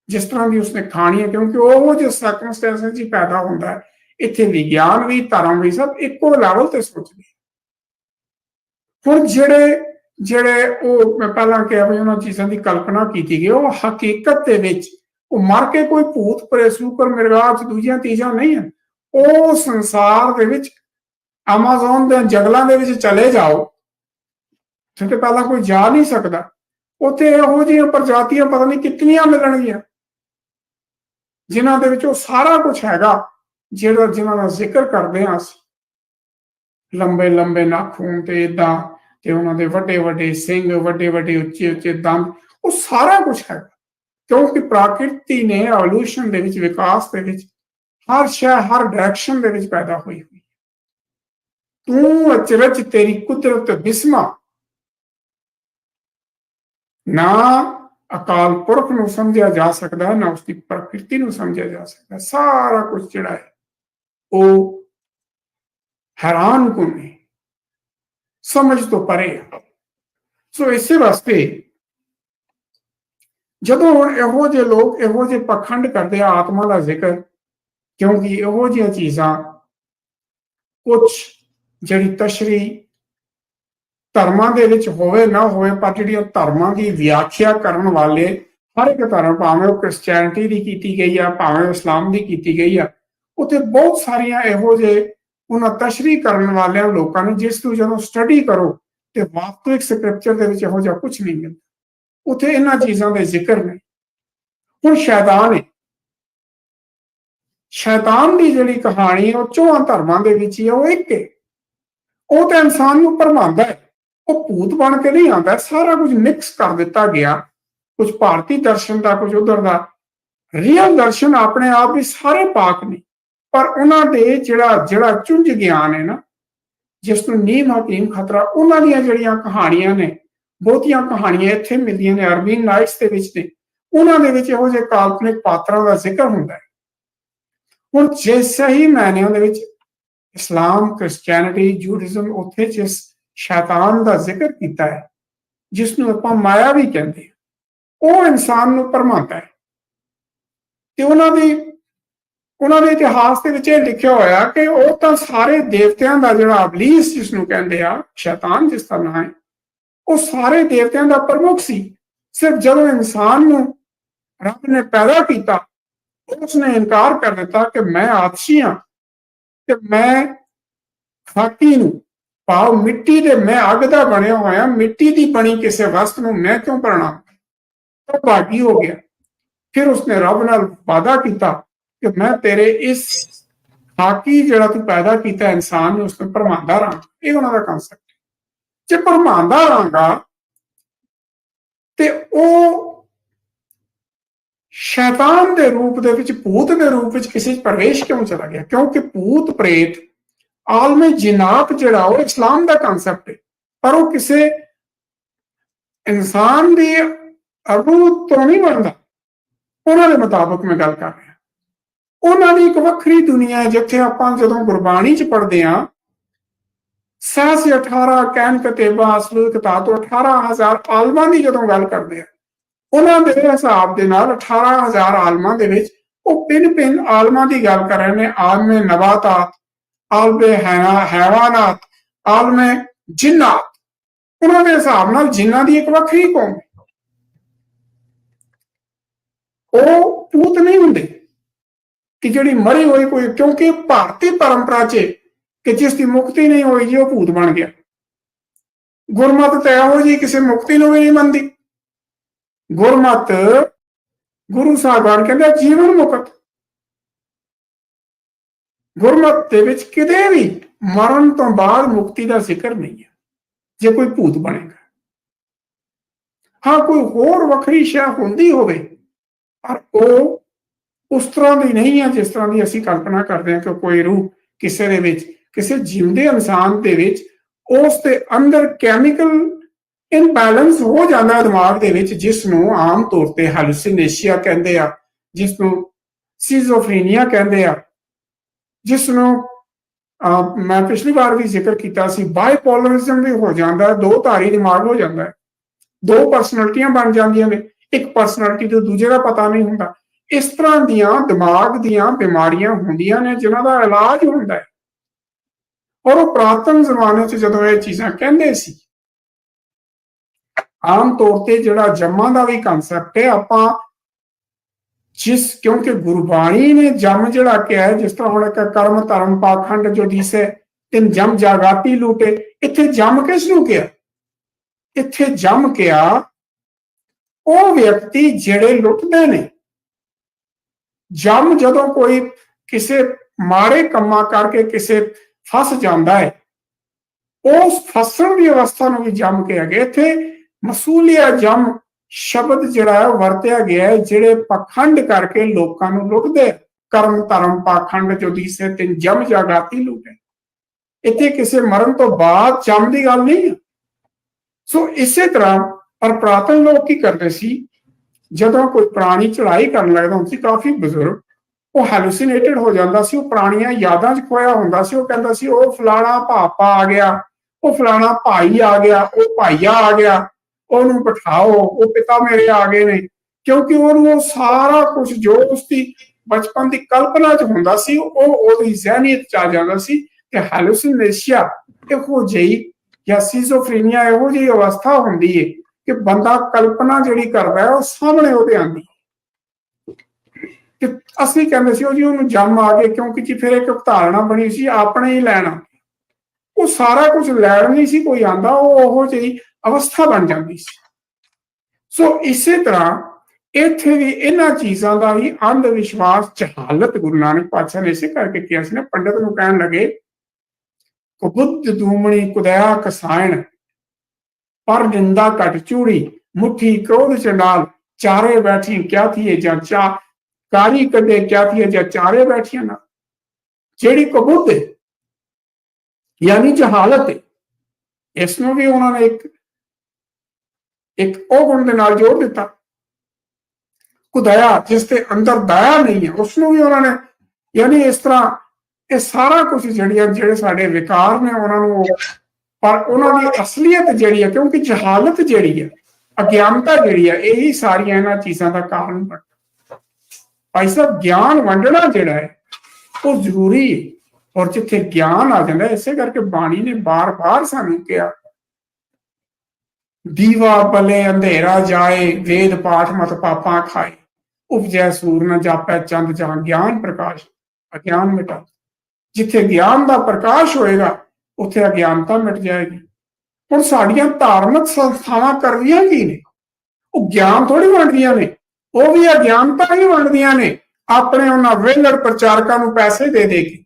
ਜਿਸ ਤਰ੍ਹਾਂ ਦੀ ਉਸਨੇ ਖਾਣੀ ਹੈ, ਕਿਉਂਕਿ ਉਹ ਜੋ ਸਰਕਮਸਟੈਂਸਸ ਜੀ ਪੈਦਾ ਹੁੰਦਾ ਹੈ, ਇੱਥੇ ਵਿਗਿਆਨ ਵੀ, ਧਰਮ ਵੀ ਸਭ ਇੱਕੋ ਲੈਵਲ ਤੇ ਸੋਚਦੇ ਹੁਣ ਜਿਹੜੇ ਜਿਹੜੇ ਉਹ ਮੈਂ ਪਹਿਲਾਂ ਕਿਹਾ ਵੀ ਉਹਨਾਂ ਚੀਜ਼ਾਂ ਦੀ ਕਲਪਨਾ ਕੀਤੀ ਗਈ, ਉਹ ਹਕੀਕਤ ਦੇ ਵਿੱਚ, ਉਹ ਮਰ ਕੇ ਕੋਈ ਭੂਤ ਪ੍ਰੇਸੂਕਰ ਮਿਰਗਾਚ ਦੂਜੀਆਂ ਤੀਜਾਂ ਨਹੀਂ ਹਨ। ਉਹ ਸੰਸਾਰ ਦੇ ਵਿੱਚ ਅਮਾਜ਼ਨ ਦੇ ਜੰਗਲਾਂ ਦੇ ਵਿੱਚ ਚਲੇ ਜਾਓ, ਜਿੱਥੇ ਪਹਿਲਾਂ ਕੋਈ ਜਾ ਨਹੀਂ ਸਕਦਾ, ਉੱਥੇ ਇਹੋ ਜਿਹੀਆਂ ਪ੍ਰਜਾਤੀਆਂ ਪਤਾ ਨਹੀਂ ਕਿੰਨੀਆਂ ਮਿਲਣਗੀਆਂ, ਜਿਨ੍ਹਾਂ ਦੇ ਵਿੱਚ ਉਹ ਸਾਰਾ ਕੁਝ ਹੈਗਾ, ਜਿਹੜਾ ਜਿਨ੍ਹਾਂ ਦਾ ਜ਼ਿਕਰ ਕਰਦੇ ਹਾਂ ਅਸੀਂ। ਲੰਬੇ ਲੰਬੇ ਨਾਖੂਨ ਤੇ ਇਦਾਂ ਤੇ ਉਹਨਾਂ ਦੇ ਵੱਡੇ ਵੱਡੇ ਸਿੰਘ, ਵੱਡੇ ਵੱਡੇ ਉੱਚੇ ਉੱਚੇ ਦੰਦ, ਉਹ ਸਾਰਾ ਕੁਝ ਹੈ ਕਿਉਂਕਿ ਪ੍ਰਕਿਰਤੀ ਨੇ ਐਵੋਲੂਸ਼ਨ ਦੇ ਵਿੱਚ, ਵਿਕਾਸ ਦੇ ਵਿੱਚ, ਹਰ ਸ਼ੈ, ਹਰ ਡਾਇਰੈਕਸ਼ਨ ਦੇ ਵਿੱਚ ਪੈਦਾ ਹੋਈ ਹੋਈ ਤੂੰ ਅਚਰਜ ਤੇਰੀ ਕੁਦਰਤ ਬਿਸਮਾ। ਨਾ ਅਕਾਲ ਪੁਰਖ ਨੂੰ ਸਮਝਿਆ ਜਾ ਸਕਦਾ, ਨਾ ਉਸ ਦੀ ਪ੍ਰਕਿਰਤੀ ਨੂੰ ਸਮਝਿਆ ਜਾ ਸਕਦਾ। ਸਾਰਾ ਕੁਝ ਜਿਹੜਾ ਹੈ, ਉਹ ਹੈਰਾਨ ਕੁਨ ਹੈ ਸਮਝ ਤੋਂ ਪਰੇ ਆ। ਸੋ ਇਸੇ ਵਾਸਤੇ ਜਦੋਂ ਹੁਣ ਇਹੋ ਜਿਹੇ ਲੋਕ, ਇਹੋ ਜਿਹੇ ਪਖੰਡ ਕਰਦੇ ਆ ਆਤਮਾ ਦਾ ਜ਼ਿਕਰ, ਕਿਉਂਕਿ ਇਹੋ ਜਿਹੀਆਂ ਚੀਜ਼ਾਂ ਕੁਝ ਜਿਹੜੀ ਤਸ਼ਰੀ ਧਰਮਾਂ ਦੇ ਵਿੱਚ ਹੋਵੇ ਨਾ ਹੋਵੇ, ਪਰ ਜਿਹੜੀਆਂ ਧਰਮਾਂ ਦੀ ਵਿਆਖਿਆ ਕਰਨ ਵਾਲੇ ਹਰ ਇੱਕ ਧਰਮ, ਭਾਵੇਂ ਉਹ ਕ੍ਰਿਸਚੀਅਨਿਟੀ ਦੀ ਕੀਤੀ ਗਈ ਆ, ਭਾਵੇਂ ਇਸਲਾਮ ਦੀ ਕੀਤੀ ਗਈ ਆ, ਉੱਥੇ ਬਹੁਤ ਸਾਰੀਆਂ ਇਹੋ ਜਿਹੇ ਉਹਨਾਂ ਤਸ਼ਰੀ ਕਰਨ ਵਾਲਿਆਂ ਲੋਕਾਂ ਨੇ, ਜਿਸ ਨੂੰ ਜਦੋਂ ਸਟੱਡੀ ਕਰੋ ਤੇ ਵਾਸਤਵਿਕ ਸਕ੍ਰਿਪਚਰ ਦੇ ਵਿੱਚ ਇਹੋ ਜਿਹਾ ਕੁਝ ਨਹੀਂ ਮਿਲਦਾ। ਉੱਥੇ ਇਹਨਾਂ ਚੀਜ਼ਾਂ ਦੇ ਜ਼ਿਕਰ ਨੇ। ਹੁਣ ਸ਼ੈਤਾਨ ਹੈ ਸ਼ੈਤਾਨ ਦੀ ਜਿਹੜੀ ਕਹਾਣੀ ਹੈ, ਉਹ ਚੋਹਾਂ ਧਰਮਾਂ ਦੇ ਵਿੱਚ ਹੀ ਹੈ ਉਹ ਇੱਕ ਹੈ ਉਹ ਤਾਂ ਇਨਸਾਨ ਨੂੰ ਭਰਮਾਉਂਦਾ ਹੈ ਉਹ ਭੂਤ ਬਣ ਕੇ ਨਹੀਂ ਆਉਂਦਾ। ਸਾਰਾ ਕੁਝ ਮਿਕਸ ਕਰ ਦਿੱਤਾ ਗਿਆ। ਕੁਝ ਭਾਰਤੀ ਦਰਸ਼ਨ ਦਾ, ਕੁਝ ਉਧਰ ਦਾ। ਰੀਅਲ ਦਰਸ਼ਨ ਆਪਣੇ ਆਪ ਵੀ ਸਾਰੇ ਪਾਕ ਨੇ। ਪਰ ਉਹਨਾਂ ਦੇ ਜਿਹੜਾ ਜਿਹੜਾ ਚੁੰਝ ਗਿਆਨ ਹੈ ਨਾ, ਜਿਸ ਨੂੰ ਨੀਮ ਹਕੀਮ ਖਤਰਾ, ਉਹਨਾਂ ਦੀਆਂ ਜਿਹੜੀਆਂ ਕਹਾਣੀਆਂ ਨੇ, ਬਹੁਤੀਆਂ ਕਹਾਣੀਆਂ ਇੱਥੇ ਮਿਲਦੀਆਂ ਨੇ ਅਰਬੀਨ ਨਾਈਟਸ ਦੇ ਵਿੱਚ ਨੇ, ਉਹਨਾਂ ਦੇ ਵਿੱਚ ਇਹੋ ਜਿਹੇ ਕਾਲਪਨਿਕ ਪਾਤਰਾਂ ਦਾ ਜ਼ਿਕਰ ਹੁੰਦਾ ਹੈ। ਹੁਣ ਜੇ ਸਹੀ ਮਾਇਨਿਆਂ ਦੇ ਵਿੱਚ ਇਸਲਾਮ ਕ੍ਰਿਸਚੀਅਨਿਟੀ ਜੂਡਿਜ਼ਮ, ਉੱਥੇ ਜਿਸ ਸ਼ੈਤਾਨ ਦਾ ਜ਼ਿਕਰ ਕੀਤਾ ਹੈ, ਜਿਸ ਨੂੰ ਆਪਾਂ ਮਾਇਆ ਵੀ ਕਹਿੰਦੇ ਹਾਂ, ਉਹ ਇਨਸਾਨ ਨੂੰ ਪਰਮਾਤਾ ਹੈ। ਤੇ ਉਹਨਾਂ ਦੀ ਉਹਨਾਂ ਦੇ ਇਤਿਹਾਸ ਦੇ ਵਿੱਚ ਇਹ ਲਿਖਿਆ ਹੋਇਆ ਕਿ ਉਹ ਤਾਂ ਸਾਰੇ ਦੇਵਤਿਆਂ ਦਾ ਜਿਹੜਾ ਅਬਲੀਸ ਜਿਸ ਨੂੰ ਕਹਿੰਦੇ ਆ, ਸ਼ੈਤਾਨ ਜਿਸ ਦਾ ਨਾਮ ਹੈ, ਉਹ ਸਾਰੇ ਦੇਵਤਿਆਂ ਦਾ ਪ੍ਰਮੁੱਖ ਸੀ। ਸਿਰਫ ਜਦੋਂ ਇਨਸਾਨ ਨੂੰ ਰੱਬ ਨੇ ਪੈਦਾ ਕੀਤਾ, ਉਸਨੇ ਇਨਕਾਰ ਕਰ ਦਿੱਤਾ ਕਿ ਮੈਂ ਆਤਸ਼ੀ ਹਾਂ ਤੇ ਮੈਂ ਖਾਕੀ ਨੂੰ ਪਾਉ ਮਿੱਟੀ ਦੇ ਮੈਂ ਅੱਗ ਦਾ ਬਣਿਆ ਹੋਇਆ, ਮਿੱਟੀ ਦੀ ਬਣੀ ਕਿਸੇ ਵਸਤ ਨੂੰ ਮੈਂ ਕਿਉਂ ਪਰਣਾ ਉਹ ਬਾਗੀ ਹੋ ਗਿਆ। ਫਿਰ ਉਸਨੇ ਰੱਬ ਨਾਲ ਵਾਦਾ ਕੀਤਾ ਕਿ ਮੈਂ ਤੇਰੇ ਇਸ ਹਾਕੀ ਜਿਹੜਾ ਤੂੰ ਪੈਦਾ ਕੀਤਾ ਇਨਸਾਨ ਨੂੰ, ਉਸਨੂੰ ਭਰਮਾਂਦਾ ਰਾਂ ਇਹ ਉਹਨਾਂ ਦਾ ਕਨਸੈਪਟ ਜੇ ਭਰਮਾਂਦਾ ਰਾਂਗਾ ਤੇ ਉਹ ਸ਼ੈਤਾਨ ਦੇ ਰੂਪ ਦੇ ਵਿੱਚ, ਭੂਤ ਦੇ ਰੂਪ ਵਿੱਚ ਕਿਸੇ ਪ੍ਰਵੇਸ਼ ਕਿਉਂ ਚਲਾ ਗਿਆ? ਕਿਉਂਕਿ ਭੂਤ ਪ੍ਰੇਤ, ਆਲਮੇ ਜਿਨਾਤ ਜਿਹੜਾ, ਉਹ ਇਸਲਾਮ ਦਾ ਕਨਸੈਪਟ ਹੈ। ਪਰ ਉਹ ਕਿਸੇ ਇਨਸਾਨ ਦੀ ਅਰੂਹ ਤੋਂ ਨਹੀਂ ਬਣਦਾ। ਉਹਨਾਂ ਦੇ ਮੁਤਾਬਕ ਮੈਂ ਗੱਲ ਕਰ ਰਿਹਾ। ਉਹਨਾਂ ਦੀ ਇੱਕ ਵੱਖਰੀ ਦੁਨੀਆ ਹੈ, ਜਿੱਥੇ ਆਪਾਂ ਜਦੋਂ ਗੁਰਬਾਣੀ ਚ ਪੜ੍ਹਦੇ ਆਂ ਸਾਸ 18 ਕੈਨ ਕਤੇਬਾ, ਅਸਲ ਕਿਤਾਬ ਤੋਂ 18000 ਆਲਮਾਂ ਦੀ ਜਦੋਂ ਗੱਲ ਕਰਦੇ ਆ ਉਹਨਾਂ ਦੇ ਹਿਸਾਬ ਦੇ ਨਾਲ 18000 ਆਲਮਾਂ ਦੇ ਵਿੱਚ ਉਹ ਪਿੰਨ ਪਿੰਨ ਆਲਮਾਂ ਦੀ ਗੱਲ ਕਰ ਰਹੇ ਨੇ। ਆਲਮੇ ਨਵਾਤਾਤ, ਆਲਮੇ ਹੈਵਾਨਾਤ, ਆਲਮੇ ਜਿੰਨਾਤ। ਉਹਨਾਂ ਦੇ ਹਿਸਾਬ ਨਾਲ ਜਿੰਨਾਂ ਦੀ ਇੱਕ ਵੱਖਰੀ ਕੌਮ ਉਹ ਪੂਤ ਨਹੀਂ ਹੁੰਦੇ। ਕਿ ਜਿਹੜੀ ਮਰੀ ਹੋਈ ਕੋਈ, ਕਿਉਂਕਿ ਭਾਰਤੀ ਪਰੰਪਰਾ 'ਚ ਕਿ ਜਿਸ ਦੀ ਮੁਕਤੀ ਨਹੀਂ ਹੋਈ ਜੀ, ਉਹ ਭੂਤ ਬਣ ਗਿਆ। ਗੁਰਮਤ ਤੇ ਇਹੋ ਜੀ ਕਿਸੇ ਮੁਕਤੀ ਨੂੰ ਵੀ ਨਹੀਂ ਮੰਨਦੀ। ਗੁਰਮਤ ਗੁਰੂ ਸਾਹਿਬਾਨ ਕਹਿੰਦੇ ਜੀਵਨ ਮੁਕਤ। ਗੁਰਮਤ ਦੇ ਵਿੱਚ ਕਿਤੇ ਵੀ ਮਰਨ ਤੋਂ ਬਾਅਦ ਮੁਕਤੀ ਦਾ ਜ਼ਿਕਰ ਨਹੀਂ ਹੈ, ਜੇ ਕੋਈ ਭੂਤ ਬਣੇਗਾ। ਹਾਂ, ਕੋਈ ਹੋਰ ਵੱਖਰੀ ਸ਼ੈ ਹੁੰਦੀ ਹੋਵੇ, ਪਰ ਉਹ ਉਸ ਤਰ੍ਹਾਂ ਦੀ ਨਹੀਂ ਹੈ ਜਿਸ ਤਰ੍ਹਾਂ ਦੀ ਅਸੀਂ ਕਲਪਨਾ ਕਰਦੇ ਹਾਂ ਕਿ ਕੋਈ ਰੂਹ ਕਿਸੇ ਦੇ ਵਿੱਚ, ਕਿਸੇ ਜਿਉਂਦੇ ਇਨਸਾਨ ਦੇ ਵਿੱਚ, ਉਸ ਦੇ ਅੰਦਰ ਕੈਮੀਕਲ ਇਨਬੈਲੈਂਸ ਹੋ ਜਾਂਦਾ ਦਿਮਾਗ ਦੇ ਵਿੱਚ ਜਿਸ ਨੂੰ ਆਮ ਤੌਰ ਤੇ ਹੈਲੂਸੀਨੇਸ਼ੀਆ ਕਹਿੰਦੇ ਆ, ਜਿਸ ਨੂੰ ਸਿਜ਼ੋਫਰੀਨੀਆ ਕਹਿੰਦੇ ਆ, ਜਿਸ ਨੂੰ ਮੈਂ ਪਿਛਲੀ ਵਾਰ ਵੀ ਜ਼ਿਕਰ ਕੀਤਾ ਸੀ ਬਾਈਪੋਲਰਿਜ਼ਮ ਵੀ ਹੋ ਜਾਂਦਾ, ਦੋ ਧਾਰੀ ਦਿਮਾਗ ਹੋ ਜਾਂਦਾ ਹੈ, ਦੋ ਪਰਸਨੈਲਿਟੀਆਂ ਬਣ ਜਾਂਦੀਆਂ ਨੇ, ਇੱਕ ਪਰਸਨੈਲਿਟੀ ਤੋਂ ਦੂਜੇ ਦਾ ਪਤਾ ਨਹੀਂ ਹੁੰਦਾ ਇਸ ਤਰ੍ਹਾਂ ਦੀਆਂ ਦਿਮਾਗ ਦੀਆਂ ਬਿਮਾਰੀਆਂ ਹੁੰਦੀਆਂ ਨੇ, ਜਿਨ੍ਹਾਂ ਦਾ ਇਲਾਜ ਹੁੰਦਾ ਹੈ। ਔਰ ਉਹ ਪ੍ਰਾਤਨ ਜ਼ਮਾਨੇ 'ਚ ਜਦੋਂ ਇਹ ਚੀਜ਼ਾਂ ਕਹਿੰਦੇ ਸੀ, ਆਮ ਤੌਰ ਤੇ ਜਿਹੜਾ ਜੰਮਾਂ ਦਾ ਵੀ ਕਨਸੈਪਟ ਹੈ, ਆਪਾਂ ਜਿਸ, ਕਿਉਂਕਿ ਗੁਰਬਾਣੀ ਨੇ ਜੰਮ ਜਿਹੜਾ ਕਿਹਾ, ਜਿਸ ਤਰ੍ਹਾਂ ਹੁਣ ਇੱਕ ਕਰਮ ਧਰਮ ਪਾਖੰਡ ਜੋ ਦੀਸੇ ਤਿੰਨ ਜਮ ਜਾਗਾਤੀ ਲੂਟੇ, ਇੱਥੇ ਜੰਮ ਕਿਸ ਨੂੰ ਕਿਹਾ? ਇੱਥੇ ਜੰਮ ਕਿਹਾ, ਉਹ ਵਿਅਕਤੀ ਜਿਹੜੇ ਲੁੱਟਦੇ ਨੇ ਜੰਮ ਜਦੋਂ ਕੋਈ ਕਿਸੇ ਮਾੜੇ ਕੰਮਾਂ ਕਰਕੇ ਕਿਸੇ ਫਸ ਜਾਂਦਾ ਹੈ, ਉਸ ਫਸਣ ਦੀ ਅਵਸਥਾ ਨੂੰ ਵੀ ਜੰਮ ਕੇ ਗਿਆ। ਇੱਥੇ ਮਸੂਲੀਆ ਜੰਮ ਸ਼ਬਦ ਜਿਹੜਾ ਹੈ ਵਰਤਿਆ ਗਿਆ ਹੈ, ਜਿਹੜੇ ਪਖੰਡ ਕਰਕੇ ਲੋਕਾਂ ਨੂੰ ਲੁੱਟਦੇ ਕਰਮ, ਧਰਮ, ਪਖੰਡ ਜੋ ਦੀਸੇ ਤਿੰਨ ਜਮ ਜਾਗਾਤੀ ਲੁੱਟੇ ਇੱਥੇ ਕਿਸੇ ਮਰਨ ਤੋਂ ਬਾਅਦ ਜੰਮ ਦੀ ਗੱਲ ਨਹੀਂ ਹੈ। ਸੋ ਇਸੇ ਤਰ੍ਹਾਂ ਪਰ ਪ੍ਰਾਤਨ ਲੋਕ ਕੀ ਕਰਦੇ ਸੀ? ਜਦੋਂ ਕੋਈ ਪ੍ਰਾਣੀ ਚੜਾਈ ਕਰਨ ਲੱਗਦਾ ਹੁੰਦਾ ਸੀ ਕਾਫੀ ਬਜ਼ੁਰਗ ਉਹ ਹੈਲੂਸੀਨੇਟਡ ਹੋ ਜਾਂਦਾ ਸੀ, ਉਹ ਪੁਰਾਣੀਆਂ ਯਾਦਾਂ 'ਚ ਖੋਇਆ ਹੁੰਦਾ ਸੀ, ਉਹ ਕਹਿੰਦਾ ਸੀ, ਉਹ ਫਲਾਣਾ ਪਾਪਾ ਆ ਗਿਆ, ਉਹ ਫਲਾਣਾ ਭਾਈ ਆ ਗਿਆ, ਉਹ ਭਾਈਆ ਆ ਗਿਆ, ਉਹਨੂੰ ਬਿਠਾਓ, ਉਹ ਪਿਤਾ ਮੇਰੇ ਆ ਗਏ ਨੇ। ਕਿਉਂਕਿ ਉਹਨੂੰ ਉਹ ਸਾਰਾ ਕੁਝ ਜੋ ਉਸਦੀ ਬਚਪਨ ਦੀ ਕਲਪਨਾ 'ਚ ਹੁੰਦਾ ਸੀ, ਉਹ ਉਹਦੀ ਜ਼ਿਹਨੀਅਤ 'ਚ ਆ ਜਾਂਦਾ ਸੀ ਕਿ ਹੈਲੂਸੀਨੇਸ਼ੀਆ ਇਹੋ ਜਿਹੀ ਜਾਂ ਸਿਜ਼ੋਫਰੀਨੀਆ ਇਹੋ ਜਿਹੀ ਅਵਸਥਾ ਹੁੰਦੀ ਏ। ਕਿ ਬੰਦਾ ਕਲਪਨਾ ਜਿਹੜੀ ਕਰਦਾ ਉਹ ਸਾਹਮਣੇ ਉਹਦੇ ਆਉਂਦੀ ਕਿ ਅਸੀਂ ਕਹਿੰਦੇ ਸੀ, ਉਹ ਜੀ ਉਹਨੂੰ ਜੰਮ ਆ ਗਏ, ਕਿਉਂਕਿ ਜੀ ਫਿਰ ਇੱਕ ਧਾਰਨਾ ਬਣੀ ਸੀ, ਆਪਣੇ ਹੀ ਲੈਣਾ ਉਹ ਸਾਰਾ ਕੁਝ ਲੈਣ ਨਹੀਂ ਸੀ, ਕੋਈ ਆਂਦਾ ਉਹ ਉਹੋ ਜਿਹੀ ਅਵਸਥਾ ਬਣ ਜਾਂਦੀ ਸੀ। ਸੋ ਇਸੇ ਤਰ੍ਹਾਂ ਇੱਥੇ ਵੀ ਇਹਨਾਂ ਚੀਜ਼ਾਂ ਦਾ ਵੀ ਅੰਧ ਵਿਸ਼ਵਾਸ ਜਹਾਲਤ ਗੁਰੂ ਨਾਨਕ ਪਾਤਸ਼ਾਹ ਨੇ ਇਸੇ ਕਰਕੇ ਕਿਹਾ ਸੀ ਨਾ, ਪੰਡਤ ਨੂੰ ਕਹਿਣ ਲੱਗੇ, ਕੁਬੁੱਧ ਦੂਮਣੀ ਕੁਦਇਆ ਕਸਾਇਣ ਪਰ ਨਿੰਦਾ ਘਟ ਚੂੜੀ, ਮੁਠੀ ਕ੍ਰੋਧ ਚੰਡਾਲ ਚਾਰੇ ਬੈਠੀ ਕਿਆ ਥੀਏ ਜਾਂ ਚਾ, ਕਾਰੀ ਕੱਢੇ ਕਿਆ ਥੀਏ ਜਾਂ ਚਾਰੇ ਬੈਠੀਆਂ ਨਾ ਜਿਹੜੀ ਕਬੂਤ ਹੈ, ਯਾਨੀ ਜਹਾਲਤ ਹੈ ਇਸ ਨੂੰ ਵੀ ਉਹਨਾਂ ਨੇ ਇੱਕ ਇੱਕ ਉਹ ਗੁਣ ਦੇ ਨਾਲ ਜੋੜ ਦਿੱਤਾ। ਕੁਦਇਆ ਜਿਸ ਦੇ ਅੰਦਰ ਦਇਆ ਨਹੀਂ ਹੈ ਉਸ ਨੂੰ ਵੀ ਉਹਨਾਂ ਨੇ, ਯਾਨੀ ਇਸ ਤਰ੍ਹਾਂ ਇਹ ਸਾਰਾ ਕੁਝ ਜਿਹੜੀਆਂ, ਜਿਹੜੇ ਸਾਡੇ ਵਿਕਾਰ ਨੇ, ਉਹਨਾਂ ਨੂੰ ਉਹ- ਪਰ ਉਹਨਾਂ ਦੀ ਅਸਲੀਅਤ ਜਿਹੜੀ ਹੈ, ਕਿਉਂਕਿ ਜਹਾਲਤ ਜਿਹੜੀ ਹੈ, ਅਗਿਆਨਤਾ ਜਿਹੜੀ ਹੈ, ਇਹੀ ਸਾਰੀਆਂ ਇਹਨਾਂ ਚੀਜ਼ਾਂ ਦਾ ਕਾਰਨ ਬਣਦਾ ਭਾਈ ਸਾਹਿਬ, ਗਿਆਨ ਵੰਡਣਾ ਜਿਹੜਾ ਹੈ, ਉਹ ਜ਼ਰੂਰੀ ਹੈ। ਔਰ ਜਿੱਥੇ ਗਿਆਨ ਆ ਜਾਂਦਾ, ਇਸੇ ਕਰਕੇ ਬਾਣੀ ਨੇ ਬਾਰ-ਬਾਰ ਸਾਨੂੰ ਕਿਹਾ, ਦੀਵਾ ਬਲੇ ਅੰਧੇਰਾ ਜਾਏ, ਵੇਦ ਪਾਠ ਮਤ ਪਾਪਾਂ ਖਾਏ, ਉਪਜੈ ਸੂਰ ਨ ਜਾਪੈ ਚੰਦ ਜਹਾਂ ਗਿਆਨ ਪ੍ਰਕਾਸ਼, ਅਗਿਆਨ ਮਿਟਾ। ਜਿੱਥੇ ਗਿਆਨ ਦਾ ਪ੍ਰਕਾਸ਼ ਹੋਏਗਾ ਉੱਥੇ ਅਗਿਆਨਤਾ ਮਿਟ ਜਾਏਗੀ। ਹੁਣ ਸਾਡੀਆਂ ਧਾਰਮਿਕ ਸੰਸਥਾਵਾਂ ਕਰਦੀਆਂ ਕੀ ਨੇ? ਉਹ ਗਿਆਨ ਥੋੜੀ ਵੰਡਦੀਆਂ ਨੇ। ਉਹ ਵੀ ਅਗਿਆਨਤਾ ਹੀ ਵੰਡਦੀਆਂ ਨੇ। ਆਪਣੇ ਉਹਨਾਂ ਵਿਹਲੜ ਪ੍ਰਚਾਰਕਾਂ ਨੂੰ ਪੈਸੇ ਦੇ ਦੇ ਕੇ।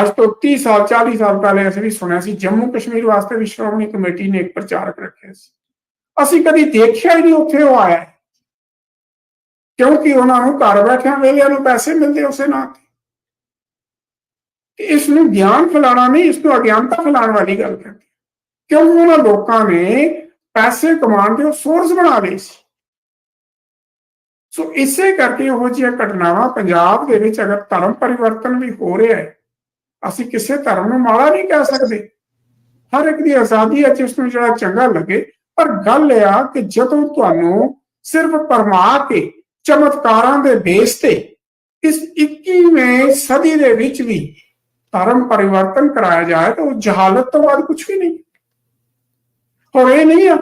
ਅੱਜ ਤੋਂ 30 ਸਾਲ 40 ਸਾਲ ਪਹਿਲੇ ਅਸੀਂ ਵੀ ਸੁਣਿਆ ਸੀ, ਜੰਮੂ ਕਸ਼ਮੀਰ ਵਾਸਤੇ ਵੀ ਸ਼੍ਰੋਮਣੀ ਕਮੇਟੀ ਨੇ ਇੱਕ ਪ੍ਰਚਾਰਕ ਰੱਖਿਆ ਸੀ। ਅਸੀਂ ਕਦੀ ਦੇਖਿਆ ਹੀ ਨਹੀਂ ਉੱਥੇ ਉਹ ਆਇਆ। ਕਿਉਂਕਿ ਉਹਨਾਂ ਨੂੰ ਘਰ ਬੈਠਿਆਂ ਵੇਲਿਆਂ ਨੂੰ ਪੈਸੇ ਮਿਲਦੇ ਉਸੇ ਨਾਂ ਇਸ ਨੂੰ ਗਿਆਨ ਫੈਲਾਣਾ ਨਹੀਂ, ਇਸ ਨੂੰ ਅਗਿਆਨਤਾ ਫੈਲਾਉਣ ਵਾਲੀ ਗੱਲ ਕਰਦੇ ਕਿਉਂਕਿ ਉਹਨਾਂ ਲੋਕਾਂ ਨੇ ਪੈਸੇ ਕਮਾਉਣ ਦੇ ਸੋਰਸ ਬਣਾ ਲਏ ਸੀ? ਸੋ ਇਸੇ ਕਰਕੇ ਉਹ ਜਿਹੀਆਂ ਘਟਨਾਵਾਂ ਪੰਜਾਬ ਦੇ ਵਿੱਚ ਅਗਰ ਧਰਮ ਪਰਿਵਰਤਨ ਵੀ ਹੋ ਰਿਹਾ ਹੈ, ਅਸੀਂ ਕਿਸੇ ਧਰਮ ਨੂੰ ਮਾੜਾ ਨਹੀਂ ਕਹਿ ਸਕਦੇ। ਹਰ ਇੱਕ ਦੀ ਆਜ਼ਾਦੀ ਹੈ, ਜਿਸ ਨੂੰ ਜਿਹੜਾ ਚੰਗਾ ਲੱਗੇ। ਪਰ ਗੱਲ ਇਹ ਆ ਕਿ ਜਦੋਂ ਤੁਹਾਨੂੰ ਸਿਰਫ ਪਰਮਾ ਕੇ ਚਮਤਕਾਰਾਂ ਦੇ ਬੇਸ ਤੇ ਇਸ 21ਵੇਂ ਸਦੀ ਦੇ ਵਿੱਚ ਵੀ ਧਰਮ ਪਰਿਵਰਤਨ ਕਰਾਇਆ ਜਾਏ ਤਾਂ ਉਹ ਜਹਾਲਤ ਤੋਂ ਬਾਅਦ ਕੁਝ ਵੀ ਨਹੀਂ। ਹੋਰ ਇਹ ਨਹੀਂ ਆ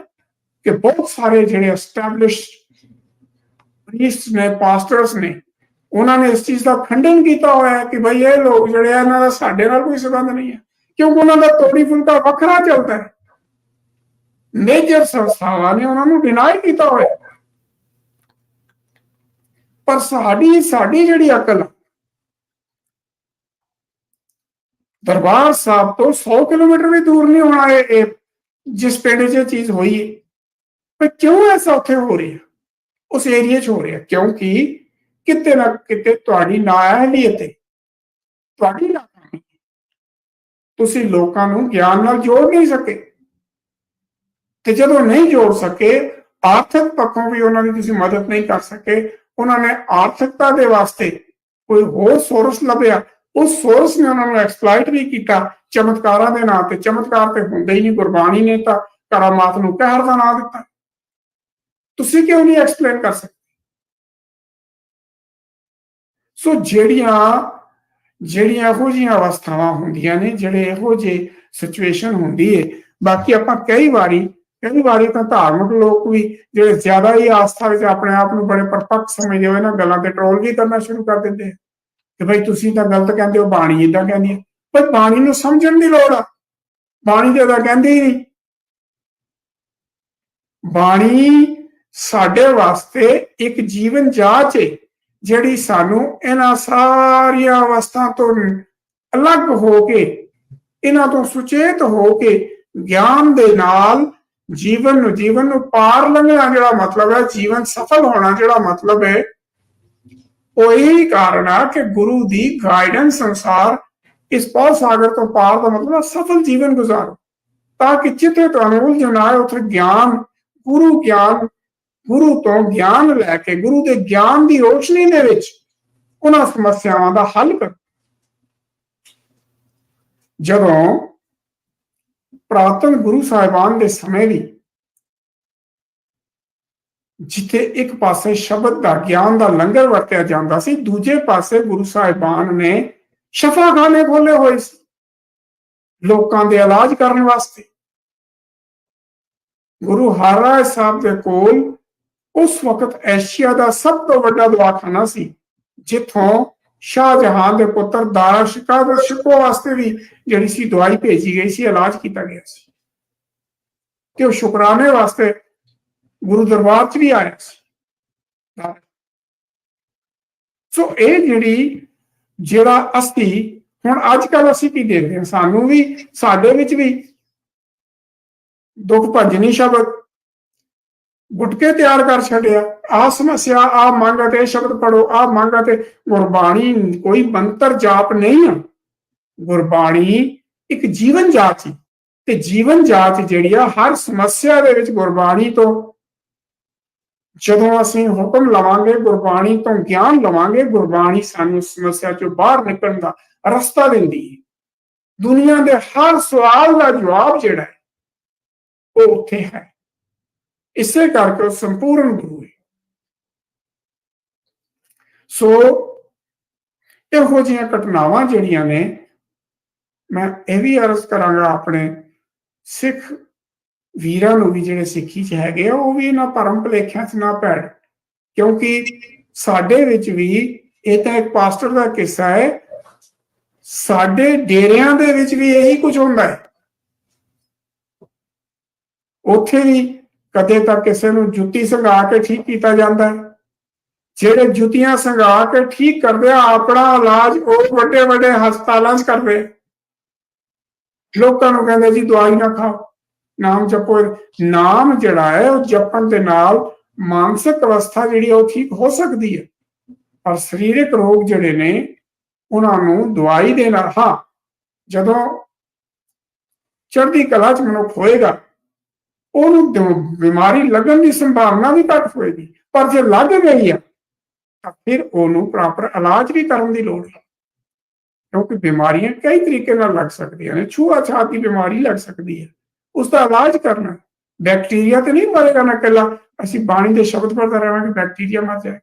ਕਿ ਬਹੁਤ ਸਾਰੇ ਜਿਹੜੇ ਐਸਟੈਬਲਿਸ਼ ਪ੍ਰੀਸਟ ਨੇ ਪਾਸਟਰਸ ਨੇ ਉਹਨਾਂ ਨੇ ਇਸ ਚੀਜ਼ ਦਾ ਖੰਡਨ ਕੀਤਾ ਹੋਇਆ ਹੈ ਕਿ ਭਈ ਇਹ ਲੋਕ ਜਿਹੜੇ ਆ ਇਹਨਾਂ ਦਾ ਸਾਡੇ ਨਾਲ ਕੋਈ ਸਬੰਧ ਨਹੀਂ ਹੈ। ਕਿਉਂਕਿ ਉਹਨਾਂ ਦਾ ਤੋੜੀ ਫੁਲਕਾ ਵੱਖਰਾ ਚੱਲਦਾ ਹੈ। ਮੇਜਰ ਸੰਸਥਾਵਾਂ ਨੇ ਉਹਨਾਂ ਨੂੰ ਡਿਨਾਈ ਕੀਤਾ ਹੋਇਆ ਪਰ ਸਾਡੀ ਸਾਡੀ ਜਿਹੜੀ ਅਕਲ ਆ, ਦਰਬਾਰ ਸਾਹਿਬ ਤੋਂ 100 ਕਿਲੋਮੀਟਰ ਵੀ ਦੂਰ ਨਹੀਂ ਹੋਣਾ ਇਹ ਜਿਸ ਪਿੰਡ 'ਚ ਇਹ ਚੀਜ਼ ਹੋਈ ਹੈ। ਪਰ ਕਿਉਂ ਐਸਾ ਉੱਥੇ ਹੋ ਰਿਹਾ? ਉਸ ਏਰੀਆ 'ਚ ਹੋ ਰਿਹਾ। ਕਿਉਂਕਿ ਕਿਤੇ ਨਾ ਕਿਤੇ ਤੁਹਾਡੀ ਨਾਅਹਲੀਅਤ ਹੈ। ਤੁਹਾਡੀ ਨਾਕਾਮੀ ਤੁਸੀਂ ਲੋਕਾਂ ਨੂੰ ਗਿਆਨ ਨਾਲ ਜੋੜ ਨਹੀਂ ਸਕੇ। ਤੇ ਜਦੋਂ ਨਹੀਂ ਜੋੜ ਸਕੇ, ਆਰਥਿਕ ਪੱਖੋਂ ਵੀ ਉਹਨਾਂ ਦੀ ਤੁਸੀਂ ਮਦਦ ਨਹੀਂ ਕਰ ਸਕੇ। ਉਹਨਾਂ ਨੇ ਆਰਥਿਕਤਾ ਦੇ ਵਾਸਤੇ ਕੋਈ ਹੋਰ ਸੋਰਸ ਲੱਭਿਆ। ਉਹ ਸੋਰਸ ਨੇ ਉਹਨਾਂ ਨੂੰ ਐਕਸਪਲੋਇਟ ਵੀ ਕੀਤਾ। ਚਮਤਕਾਰਾਂ ਦੇ ਨਾਂ ਤੇ, ਚਮਤਕਾਰ ਤੇ ਹੁੰਦੇ ਹੀ ਨਹੀਂ, ਗੁਰਬਾਣੀ ਨੇ ਤਾਂ ਕਰਾਮਾਤ ਨੂੰ ਕਹਿਰ ਦਾ ਨਾਂ ਦਿੱਤਾ। ਤੁਸੀਂ ਕਿਉਂ ਨਹੀਂ ਐਕਸਪਲੇਨ ਕਰ ਸਕਦੇ? ਸੋ ਜਿਹੜੀਆਂ ਜਿਹੜੀਆਂ ਇਹੋ ਜਿਹੀਆਂ ਅਵਸਥਾਵਾਂ ਹੁੰਦੀਆਂ ਨੇ, ਜਿਹੜੇ ਇਹੋ ਜਿਹੇ ਸਿਚੁਏਸ਼ਨ ਹੁੰਦੀ ਹੈ ਬਾਕੀ ਆਪਾਂ ਕਈ ਵਾਰੀ ਕਈ ਵਾਰੀ ਤਾਂ ਧਾਰਮਿਕ ਲੋਕ ਵੀ ਜਿਹੜੇ ਜ਼ਿਆਦਾ ਹੀ ਆਸਥਾ ਵਿੱਚ ਆਪਣੇ ਆਪ ਨੂੰ ਬੜੇ ਪਰਪੱਕ ਸਮਝਦੇ ਹੋਏ ਨਾ ਗੱਲਾਂ ਤੇ ਟਰੋਲ ਵੀ ਕਰਨਾ ਸ਼ੁਰੂ ਕਰ ਦਿੰਦੇ ਆ। ਕਿ ਭਾਈ ਤੁਸੀਂ ਤਾਂ ਗਲਤ ਕਹਿੰਦੇ ਹੋ, ਬਾਣੀ ਇਦਾਂ ਕਹਿੰਦੀ ਹੈ। ਪਰ ਬਾਣੀ ਨੂੰ ਸਮਝਣ ਦੀ ਲੋੜ ਆ। ਬਾਣੀ ਤੇ ਤਾਂ ਕਹਿੰਦੀ ਹੀ ਨਹੀਂ। ਬਾਣੀ ਸਾਡੇ ਵਾਸਤੇ ਇੱਕ ਜੀਵਨ ਜਾਚ ਹੈ ਜਿਹੜੀ ਸਾਨੂੰ ਇਹਨਾਂ ਸਾਰੀਆਂ ਅਵਸਥਾ ਤੋਂ ਅਲੱਗ ਹੋ ਕੇ, ਇਹਨਾਂ ਤੋਂ ਸੁਚੇਤ ਹੋ ਕੇ ਗਿਆਨ ਦੇ ਨਾਲ ਜੀਵਨ ਨੂੰ ਜੀਵਨ ਨੂੰ ਪਾਰ ਲੰਘਣਾ ਜਿਹੜਾ ਮਤਲਬ ਹੈ, ਜੀਵਨ ਸਫਲ ਹੋਣਾ ਜਿਹੜਾ ਮਤਲਬ ਹੈ ਉਹ ਇਹੀ ਕਾਰਨ ਆ ਕਿ ਗੁਰੂ ਦੀ ਗਾਈਡੈਂਸ ਅਨੁਸਾਰ ਇਸ ਪੌ ਸਾਗਰ ਤੋਂ ਪਾਰ ਦਾ ਮਤਲਬ ਸਫਲ ਜੀਵਨ ਗੁਜ਼ਾਰੋ, ਤਾਂ ਕਿ ਜਿੱਥੇ ਤੁਹਾਨੂੰ ਉਲਝਣ ਆਏ, ਉੱਥੇ ਗਿਆਨ, ਗੁਰੂ ਗਿਆਨ, ਗੁਰੂ ਤੋਂ ਗਿਆਨ ਲੈ ਕੇ, ਗੁਰੂ ਦੇ ਗਿਆਨ ਦੀ ਰੋਸ਼ਨੀ ਦੇ ਵਿੱਚ ਉਹਨਾਂ ਸਮੱਸਿਆਵਾਂ ਦਾ ਹੱਲ ਕਰ। ਜਦੋਂ ਪ੍ਰਾਤਨ ਗੁਰੂ ਸਾਹਿਬਾਨ ਦੇ ਸਮੇਂ ਵੀ ਜਿੱਥੇ ਇੱਕ ਪਾਸੇ ਸ਼ਬਦ ਦਾ ਗਿਆਨ ਦਾ ਲੰਗਰ ਵਰਤਿਆ ਜਾਂਦਾ ਸੀ, ਦੂਜੇ ਪਾਸੇ ਗੁਰੂ ਸਾਹਿਬਾਨ ਨੇ ਸ਼ਫਾਖਾਨੇ ਖੋਲੇ ਹੋਏ ਸੀ ਲੋਕਾਂ ਦੇ ਇਲਾਜ ਕਰਨ ਵਾਸਤੇ। ਗੁਰੂ ਹਰਿਰਾਏ ਸਾਹਿਬ ਦੇ ਕੋਲ ਉਸ ਵਕਤ ਐਸ਼ੀਆ ਦਾ ਸਭ ਤੋਂ ਵੱਡਾ ਦਵਾਖਾਨਾ ਸੀ, ਜਿੱਥੋਂ ਸ਼ਾਹਜਹਾਨ ਦੇ ਪੁੱਤਰ ਦਾਰਾ ਸ਼ਿਕਾ ਦੇ ਸ਼ਿਕੋ ਵਾਸਤੇ ਵੀ ਜਿਹੜੀ ਸੀ ਦਵਾਈ ਭੇਜੀ ਗਈ ਸੀ, ਇਲਾਜ ਕੀਤਾ ਗਿਆ ਸੀ। ਤੇ ਉਹ ਸ਼ੁਕਰਾਨੇ ਵਾਸਤੇ ਗੁਰੂ ਦਰਬਾਰ 'ਚ ਵੀ ਆਇਆ ਸੀ। ਸੋ ਇਹ ਜਿਹੜੀ, ਜਿਹੜਾ ਅਸਤੀ, ਹੁਣ ਅੱਜ ਕੱਲ ਅਸੀਂ ਕੀ ਦੇਖਦੇ ਹਾਂ? ਸਾਨੂੰ ਵੀ, ਸਾਡੇ ਵਿੱਚ ਵੀ ਦੁੱਖ ਭੰਜਨੀ ਸ਼ਬਦ। ਗੁਟਕੇ ਤਿਆਰ ਕਰ ਛੱਡਿਆ। ਆ ਸਮੱਸਿਆ ਆ ਮੰਗ ਅਤੇ ਸ਼ਬਦ ਪੜੋ ਆ ਮੰਗ ਅਤੇ ਗੁਰਬਾਣੀ ਕੋਈ ਮੰਤਰ ਜਾਪ ਨਹੀਂ ਆ। ਗੁਰਬਾਣੀ ਇੱਕ ਜੀਵਨ ਜਾਚ ਹੈ ਤੇ ਜੀਵਨ ਜਾਚ ਜਿਹੜੀ ਆ, ਹਰ ਸਮੱਸਿਆ ਦੇ ਵਿੱਚ ਗੁਰਬਾਣੀ ਤੋਂ ਜਦੋਂ ਅਸੀਂ ਹੁਕਮ ਲਵਾਂਗੇ, ਗੁਰਬਾਣੀ ਤੋਂ ਗਿਆਨ ਲਵਾਂਗੇ, ਗੁਰਬਾਣੀ ਸਾਨੂੰ ਸਮੱਸਿਆ ਚੋਂ ਬਾਹਰ ਨਿਕਲਣ ਦਾ ਰਸਤਾ ਦਿੰਦੀ ਹੈ। ਦੁਨੀਆ ਦੇ ਹਰ ਸਵਾਲ ਦਾ ਜਵਾਬ ਜਿਹੜਾ ਹੈ, ਉਹ ਉੱਥੇ ਹੈ। ਇਸੇ ਕਰਕੇ ਉਹ ਸੰਪੂਰਨ ਗੁਰੂ ਹੈ। ਸੋ ਇਹੋ ਜਿਹੀਆਂ ਘਟਨਾਵਾਂ ਜਿਹੜੀਆਂ ਨੇ, ਮੈਂ ਇਹ ਵੀ ਅਰਜ਼ ਕਰਾਂਗਾ ਆਪਣੇ ਸਿੱਖ ਵੀਰਾਂ ਨੂੰ ਵੀ ਜਿਹੜੇ ਸਿੱਖੀ ਚ ਹੈਗੇ ਆ, ਉਹ ਵੀ ਇਹਨਾਂ ਪਰਮ ਭਲੇਖਿਆਂ ਚ ਨਾ ਪੈਣ। ਕਿਉਂਕਿ ਸਾਡੇ ਵਿੱਚ ਵੀ ਇਹ ਤਾਂ ਇੱਕ ਪਾਸਟਰ ਦਾ ਕਿੱਸਾ ਹੈ, ਸਾਡੇ ਡੇਰਿਆਂ ਦੇ ਵਿੱਚ ਵੀ ਇਹੀ ਕੁਝ ਹੁੰਦਾ ਹੈ। ਉੱਥੇ ਵੀ ਕਦੇ ਤਾਂ ਕਿਸੇ ਨੂੰ ਜੁੱਤੀ ਸੰਘਾ ਕੇ ਠੀਕ ਕੀਤਾ ਜਾਂਦਾ ਹੈ। ਜਿਹੜੇ ਜੁੱਤੀਆਂ ਸੰਘਾ ਕੇ ਠੀਕ ਕਰਦੇ ਆ, ਆਪਣਾ ਇਲਾਜ ਉਹ ਵੱਡੇ ਵੱਡੇ ਹਸਪਤਾਲਾਂ 'ਚ ਕਰਦੇ ਲੋਕਾਂ ਨੂੰ ਕਹਿੰਦੇ ਜੀ, ਦਵਾਈ ਨਾ ਖਾਓ। ਨਾਮ ਜਪੋ। ਨਾਮ ਜਿਹੜਾ ਹੈ, ਉਹ ਜਪਣ ਦੇ ਨਾਲ ਮਾਨਸਿਕ ਅਵਸਥਾ ਜਿਹੜੀ ਉਹ ਠੀਕ ਹੋ ਸਕਦੀ ਹੈ। ਪਰ ਸਰੀਰਕ ਰੋਗ ਜਿਹੜੇ ਨੇ, ਉਹਨਾਂ ਨੂੰ ਦਵਾਈ ਦੇ ਨਾਲ, ਹਾਂ, ਜਦੋਂ ਚੜ੍ਹਦੀ ਕਲਾ ਚ ਮਨੁੱਖ ਹੋਏਗਾ, ਉਹਨੂੰ ਬਿਮਾਰੀ ਲੱਗਣ ਦੀ ਸੰਭਾਵਨਾ ਵੀ ਘੱਟ ਹੋਏਗੀ। ਪਰ ਜੇ ਲੱਗ ਗਈ ਆ, ਤਾਂ ਫਿਰ ਉਹਨੂੰ ਪ੍ਰੋਪਰ ਇਲਾਜ ਵੀ ਕਰਨ ਦੀ ਲੋੜ ਹੈ। ਕਿਉਂਕਿ ਬਿਮਾਰੀਆਂ ਕਈ ਤਰੀਕੇ ਨਾਲ ਲੱਗ ਸਕਦੀਆਂ ਨੇ। ਛੂਆ-ਛਾਤ ਦੀ ਬਿਮਾਰੀ ਲੱਗ ਸਕਦੀ ਹੈ। ਉਸ ਦਾ ਇਲਾਜ ਕਰਨਾ। ਬੈਕਟੀਰੀਆ ਤੇ ਨਹੀਂ ਮਰੇਗਾ ਨਾ ਇਕੱਲਾ। ਅਸੀਂ ਬਾਣੀ ਦੇ ਸ਼ਬਦ ਪੜ੍ਹਦੇ ਰਹਾਂਗੇ ਬੈਕਟੀਰੀਆ ਮਰ ਜਾਏ।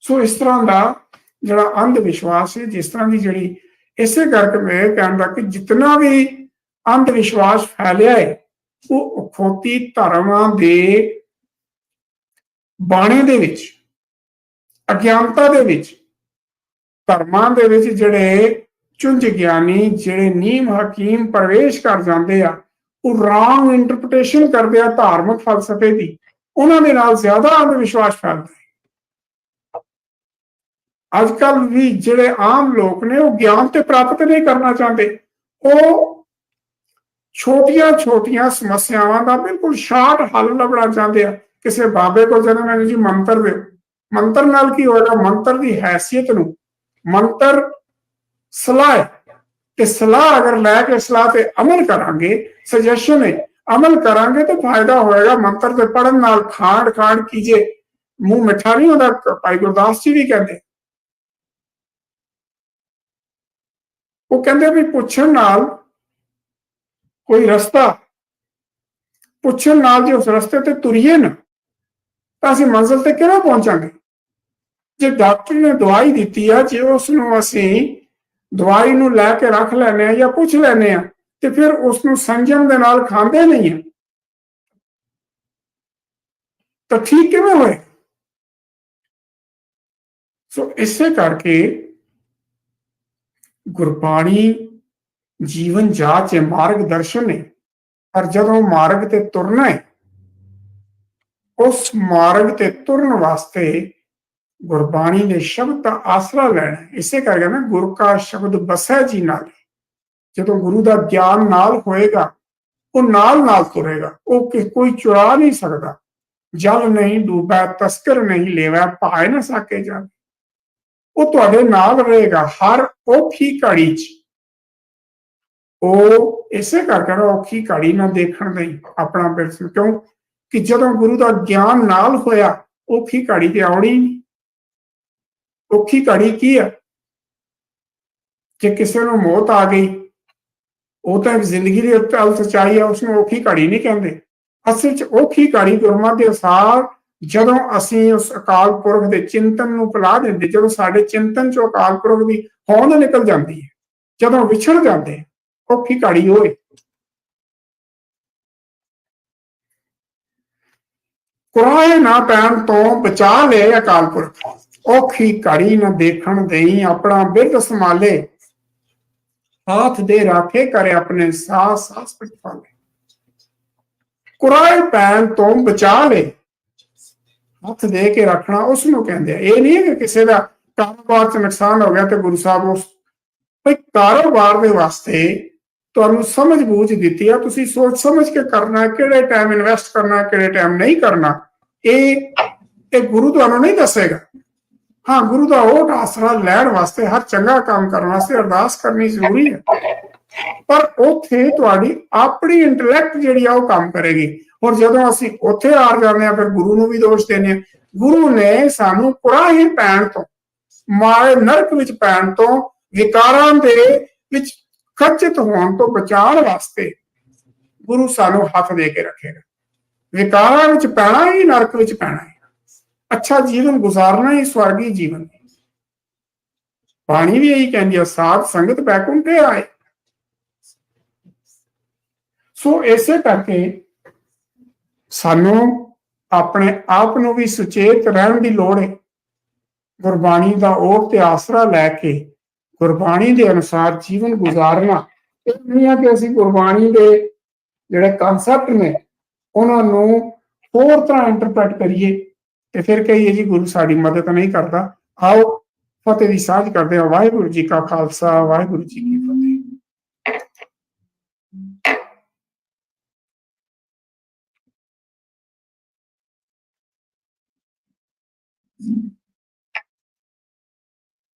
ਸੋ ਇਸ ਤਰ੍ਹਾਂ ਦਾ ਜਿਹੜਾ ਅੰਧ ਵਿਸ਼ਵਾਸ ਹੈ, ਜਿਸ ਤਰ੍ਹਾਂ ਦੀ ਜਿਹੜੀ ਇਸੇ ਕਰਕੇ ਮੈਂ ਇਹ ਕਹਿੰਦਾ ਕਿ ਜਿੰਨਾ ਵੀ ਅੰਧ ਵਿਸ਼ਵਾਸ ਫੈਲਿਆ ਹੈ, ਉਹ ਅਖੌਤੀ ਧਰਮਾਂ ਦੇ ਬਾਣੀ ਦੇ ਵਿੱਚ, ਅਗਿਆਨਤਾ ਦੇ ਵਿੱਚ, ਧਰਮਾਂ ਦੇ ਵਿੱਚ ਜਿਹੜੇ ਚੁੰਝ ਗਿਆਨੀ ਜਿਹੜੇ ਨੀਮ ਹਕੀਮ ਪ੍ਰਵੇਸ਼ ਕਰ ਜਾਂਦੇ ਆ, ਉਹ ਰੋਂਗ ਇੰਟਰਪ੍ਰੀਟੇਸ਼ਨ ਕਰਦੇ ਆ ਧਾਰਮਿਕ ਫਲਸਫੇ ਦੀ। ਉਹਨਾਂ ਦੇ ਨਾਲ ਜ਼ਿਆਦਾ ਅੰਧ ਵਿਸ਼ਵਾਸ ਫੈਲਦਾ ਹੈ। ਅੱਜ ਕੱਲ ਵੀ ਜਿਹੜੇ ਆਮ ਲੋਕ ਨੇ, ਉਹ ਗਿਆਨ ਤੇ ਪ੍ਰਾਪਤ ਨਹੀਂ ਕਰਨਾ ਚਾਹੁੰਦੇ। ਉਹ ਛੋਟੀਆਂ ਛੋਟੀਆਂ ਸਮੱਸਿਆਵਾਂ ਦਾ ਬਿਲਕੁਲ ਸ਼ਾਰਟ ਹੱਲ ਲੱਭਣਾ ਚਾਹੁੰਦੇ ਆ। ਕਿਸੇ ਬਾਬੇ ਕੋਲ ਜਦੋਂ ਮੈਨੂੰ ਜੀ ਮੰਤਰ ਦੇ ਮੰਤਰ ਨਾਲ ਕੀ ਹੋਏਗਾ? ਮੰਤਰ ਦੀ ਹੈਸੀਅਤ ਨੂੰ, ਮੰਤਰ ਸਲਾਹ ਤੇ ਸਲਾਹ ਅਗਰ ਲੈ ਕੇ ਸਲਾਹ ਤੇ ਅਮਲ ਕਰਾਂਗੇ ਸੁਜੈਸ਼ਨ ਹੈ, ਅਮਲ ਕਰਾਂਗੇ ਤਾਂ ਫਾਇਦਾ ਹੋਏਗਾ। ਮੰਤਰ ਤੇ ਪੜਨ ਨਾਲ ਖਾਂਡ ਖਾਂਡ ਕੀਜੇ ਮੂੰਹ ਮਿੱਠਾ ਨਹੀਂ ਹੁੰਦਾ ਭਾਈ ਗੁਰਦਾਸ ਜੀ ਵੀ ਕਹਿੰਦੇ। ਉਹ ਕਹਿੰਦੇ ਵੀ ਪੁੱਛਣ ਨਾਲ ਕੋਈ ਰਸਤਾ, ਪੁੱਛਣ ਨਾਲ ਜੇ ਉਸ ਰਸਤੇ ਤੇ ਤੁਰੀਏ ਨਾ, ਤਾਂ ਅਸੀਂ ਮੰਜ਼ਿਲ ਤੇ ਕਿਹੜਾ ਪਹੁੰਚਾਂਗੇ? ਜੇ ਡਾਕਟਰ ਨੇ ਦਵਾਈ ਦਿੱਤੀ ਆ, ਜੇ ਉਸ ਨੂੰ ਅਸੀਂ ਦਵਾਈ ਨੂੰ ਲੈ ਕੇ ਰੱਖ ਲੈਨੇ ਆ ਜਾਂ ਪੁੱਛ ਲੈਨੇ ਆ ਤੇ ਫਿਰ ਉਸ ਨੂੰ ਸੰਜਮ ਦੇ ਨਾਲ ਖਾਂਦੇ ਨਹੀਂ ਆ ਤਾਂ ਠੀਕ ਕਿਵੇਂ ਹੋਏ? ਸੋ ਇਸੇ ਕਰਕੇ ਗੁਰਬਾਣੀ ਜੀਵਨ ਜਾਚ ਹੈ ਮਾਰਗਦਰਸ਼ਨ ਹੈ ਪਰ ਜਦੋਂ ਮਾਰਗ ਤੇ ਤੁਰਨਾ ਹੈ, ਉਸ ਮਾਰਗ ਤੇ ਤੁਰਨ ਵਾਸਤੇ ਗੁਰਬਾਣੀ ਦੇ ਸ਼ਬਦ ਦਾ ਆਸਰਾ ਲੈਣਾ ਇਸੇ ਕਰਕੇ ਨਾ ਗੁਰ ਕਾ ਸ਼ਬਦ ਬਸੈ ਜੀ ਨਾਲ। ਜਦੋਂ ਗੁਰੂ ਦਾ ਗਿਆਨ ਨਾਲ ਹੋਏਗਾ, ਉਹ ਨਾਲ ਨਾਲ ਤੁਰੇਗਾ। ਉਹ ਕਿ, ਕੋਈ ਚੁਰਾ ਨਹੀਂ ਸਕਦਾ। ਜਲ ਨਹੀਂ ਡੂਬਾ, ਤਸਕਰ ਨਹੀਂ ਲੈਵਾ ਪਾਏ ਨਾ ਸਕੇ ਜਾ ਉਹ ਤੁਹਾਡੇ ਨਾਲ ਰਹੇਗਾ, ਹਰ ਔਖੀ ਘੜੀ 'ਚ। ਉਹ ਇਸੇ ਕਰਕੇ ਨਾ ਔਖੀ ਘੜੀ ਨਾ ਦੇਖਣ ਲਈ ਆਪਣਾ ਬਿਰਸ ਕਿਉਂ? ਕਿ ਜਦੋਂ ਗੁਰੂ ਦਾ ਗਿਆਨ ਨਾਲ ਹੋਇਆ, ਔਖੀ ਘੜੀ ਤੇ ਆਉਣੀ ਨਹੀਂ ਔਖੀ ਘੜੀ ਕੀ ਹੈ ਜੇ ਕਿਸੇ ਨੂੰ ਮੌਤ ਆ ਗਈ ਉਹ ਤਾਂ ਜ਼ਿੰਦਗੀ ਦੀ ਅਟਲ ਸਚਾਈ ਹੈ ਉਸ ਨੂੰ ਔਖੀ ਘੜੀ ਨਹੀਂ ਕਹਿੰਦੇ। ਅਸਲ 'ਚ ਔਖੀ ਘੜੀ ਗੁਰਮਤਿ ਦੇ ਅਨੁਸਾਰ ਜਦੋਂ ਅਸੀਂ ਉਸ ਅਕਾਲ ਪੁਰਖ ਦੇ ਚਿੰਤਨ ਨੂੰ ਭੁਲਾ ਦਿੰਦੇ ਜਦੋਂ ਸਾਡੇ ਚਿੰਤਨ 'ਚੋਂ ਅਕਾਲ ਪੁਰਖ ਦੀ ਹੋਂਦ ਨਿਕਲ ਜਾਂਦੀ ਹੈ ਜਦੋਂ ਵਿਛੜ ਜਾਂਦੇ ਹਾਂ, ਔਖੀ ਘੜੀ ਹੋਏ ਕੁਰਾਏ ਨਾ ਪੈਣ ਤੋਂ ਬਚਾ ਲੈ ਅਕਾਲ ਪੁਰਖ। ਔਖੀ ਘੜੀ ਨਾ ਦੇਖਣ ਦੇਈ ਆਪਣਾ ਬਿਰਧ ਸੰਭਾਲੇ। ਹਾਥ ਦੇ ਰਾਖੇ ਕਰੇ ਆਪਣੇ ਸਾਹ ਸਾਸ ਪਟਾਲੇ ਕੁਰਾਏ ਪੈਣ ਤੋਂ ਬਚਾ ਲੈ। ਹੱਥ ਦੇ ਕੇ ਰੱਖਣਾ ਉਸ ਨੂੰ ਕਹਿੰਦੇ ਆ। ਇਹ ਨਹੀਂ ਹੈ ਕਿ ਕਿਸੇ ਦਾ ਕਾਰੋਬਾਰ 'ਚ ਨੁਕਸਾਨ ਹੋ ਗਿਆ ਤੇ ਗੁਰੂ ਸਾਹਿਬ ਉਸ ਭਈ ਕਾਰੋਬਾਰ ਦੇ ਵਾਸਤੇ ਤੁਹਾਨੂੰ ਸਮਝ ਬੂਝ ਦਿੱਤੀ ਆ। ਤੁਸੀਂ ਸੋਚ ਸਮਝ ਕੇ ਕਰਨਾ, ਕਿਹੜੇ ਟਾਈਮ ਇਨਵੈਸਟ ਕਰਨਾ, ਕਿਹੜੇ ਟਾਈਮ ਨਹੀਂ ਕਰਨਾ। ਇਹ ਇਹ ਗੁਰੂ ਤੁਹਾਨੂੰ ਨਹੀਂ ਦੱਸੇਗਾ। ਹਾਂ, ਗੁਰੂ ਦਾ ਉਹ ਆਸਰਾ ਲੈਣ ਵਾਸਤੇ, ਹਰ ਚੰਗਾ ਕੰਮ ਕਰਨ ਵਾਸਤੇ ਅਰਦਾਸ ਕਰਨੀ ਜ਼ਰੂਰੀ ਹੈ। ਪਰ ਉੱਥੇ ਤੁਹਾਡੀ ਆਪਣੀ ਇੰਟੈਲੈਕਟ ਜਿਹੜੀ ਆ, ਉਹ ਕੰਮ ਕਰੇਗੀ। ਔਰ ਜਦੋਂ ਅਸੀਂ ਉੱਥੇ ਆ ਜਾਂਦੇ ਆ ਫਿਰ ਗੁਰੂ ਨੂੰ ਵੀ ਦੋਸ਼ ਦਿੰਦੇ ਆ ਗੁਰੂ ਨੇ ਸਾਨੂੰ ਕੁਰਾਹੀ ਪੈਣ ਤੋਂ ਮਾਰੇ ਨਰਕ ਵਿੱਚ ਪੈਣ ਤੋਂ, ਵਿਕਾਰਾਂ ਦੇ ਵਿੱਚ ਖਚਿਤ ਹੋਣ ਤੋਂ ਬਚਾਉਣ ਵਾਸਤੇ ਗੁਰੂ ਸਾਨੂੰ ਹੱਥ ਦੇ ਕੇ ਰੱਖੇਗਾ। ਵਿਕਾਰਾਂ ਵਿੱਚ ਪੈਣਾ ਹੀ ਨਰਕ ਵਿੱਚ ਪੈਣਾ ਹੈ। ਅੱਛਾ ਜੀਵਨ ਗੁਜ਼ਾਰਨਾ ਹੀ ਸਵਰਗੀ ਜੀਵਨ ਹੈ। ਬਾਣੀ ਵੀ ਇਹੀ ਕਹਿੰਦੀ ਆ, ਸਾਧ ਸੰਗਤ ਬੈਕੁੰਠੇ ਆਏ। ਸੋ ਇਸੇ ਕਰਕੇ ਸਾਨੂੰ ਆਪਣੇ ਆਪ ਨੂੰ ਵੀ ਸੁਚੇਤ ਰਹਿਣ ਦੀ ਲੋੜ ਹੈ। ਗੁਰਬਾਣੀ ਦਾ ਓਟ ਤੇ ਆਸਰਾ ਲੈ ਕੇ ਗੁਰਬਾਣੀ ਦੇ ਅਨੁਸਾਰ ਜੀਵਨ ਗੁਜ਼ਾਰਨਾ। ਇਹ ਨਹੀਂ ਹੈ ਕਿ ਅਸੀਂ ਗੁਰਬਾਣੀ ਦੇ ਜਿਹੜੇ ਕਨਸੈਪਟ ਨੇ, ਉਹਨਾਂ ਨੂੰ ਹੋਰ ਤਰ੍ਹਾਂ ਇੰਟਰਪ੍ਰੀਟ ਕਰੀਏ। ਤੇ ਫਿਰ ਕਹੀਏ ਜੀ ਗੁਰੂ ਸਾਡੀ ਮਦਦ ਨਹੀਂ ਕਰਦਾ, ਆਓ ਫਤਿਹ ਦੀ ਸਾਂਝ ਕਰਦੇ ਹਾਂ, ਵਾਹਿਗੁਰੂ ਜੀ ਕਾ ਖਾਲਸਾ, ਵਾਹਿਗੁਰੂ ਜੀ ਕੀ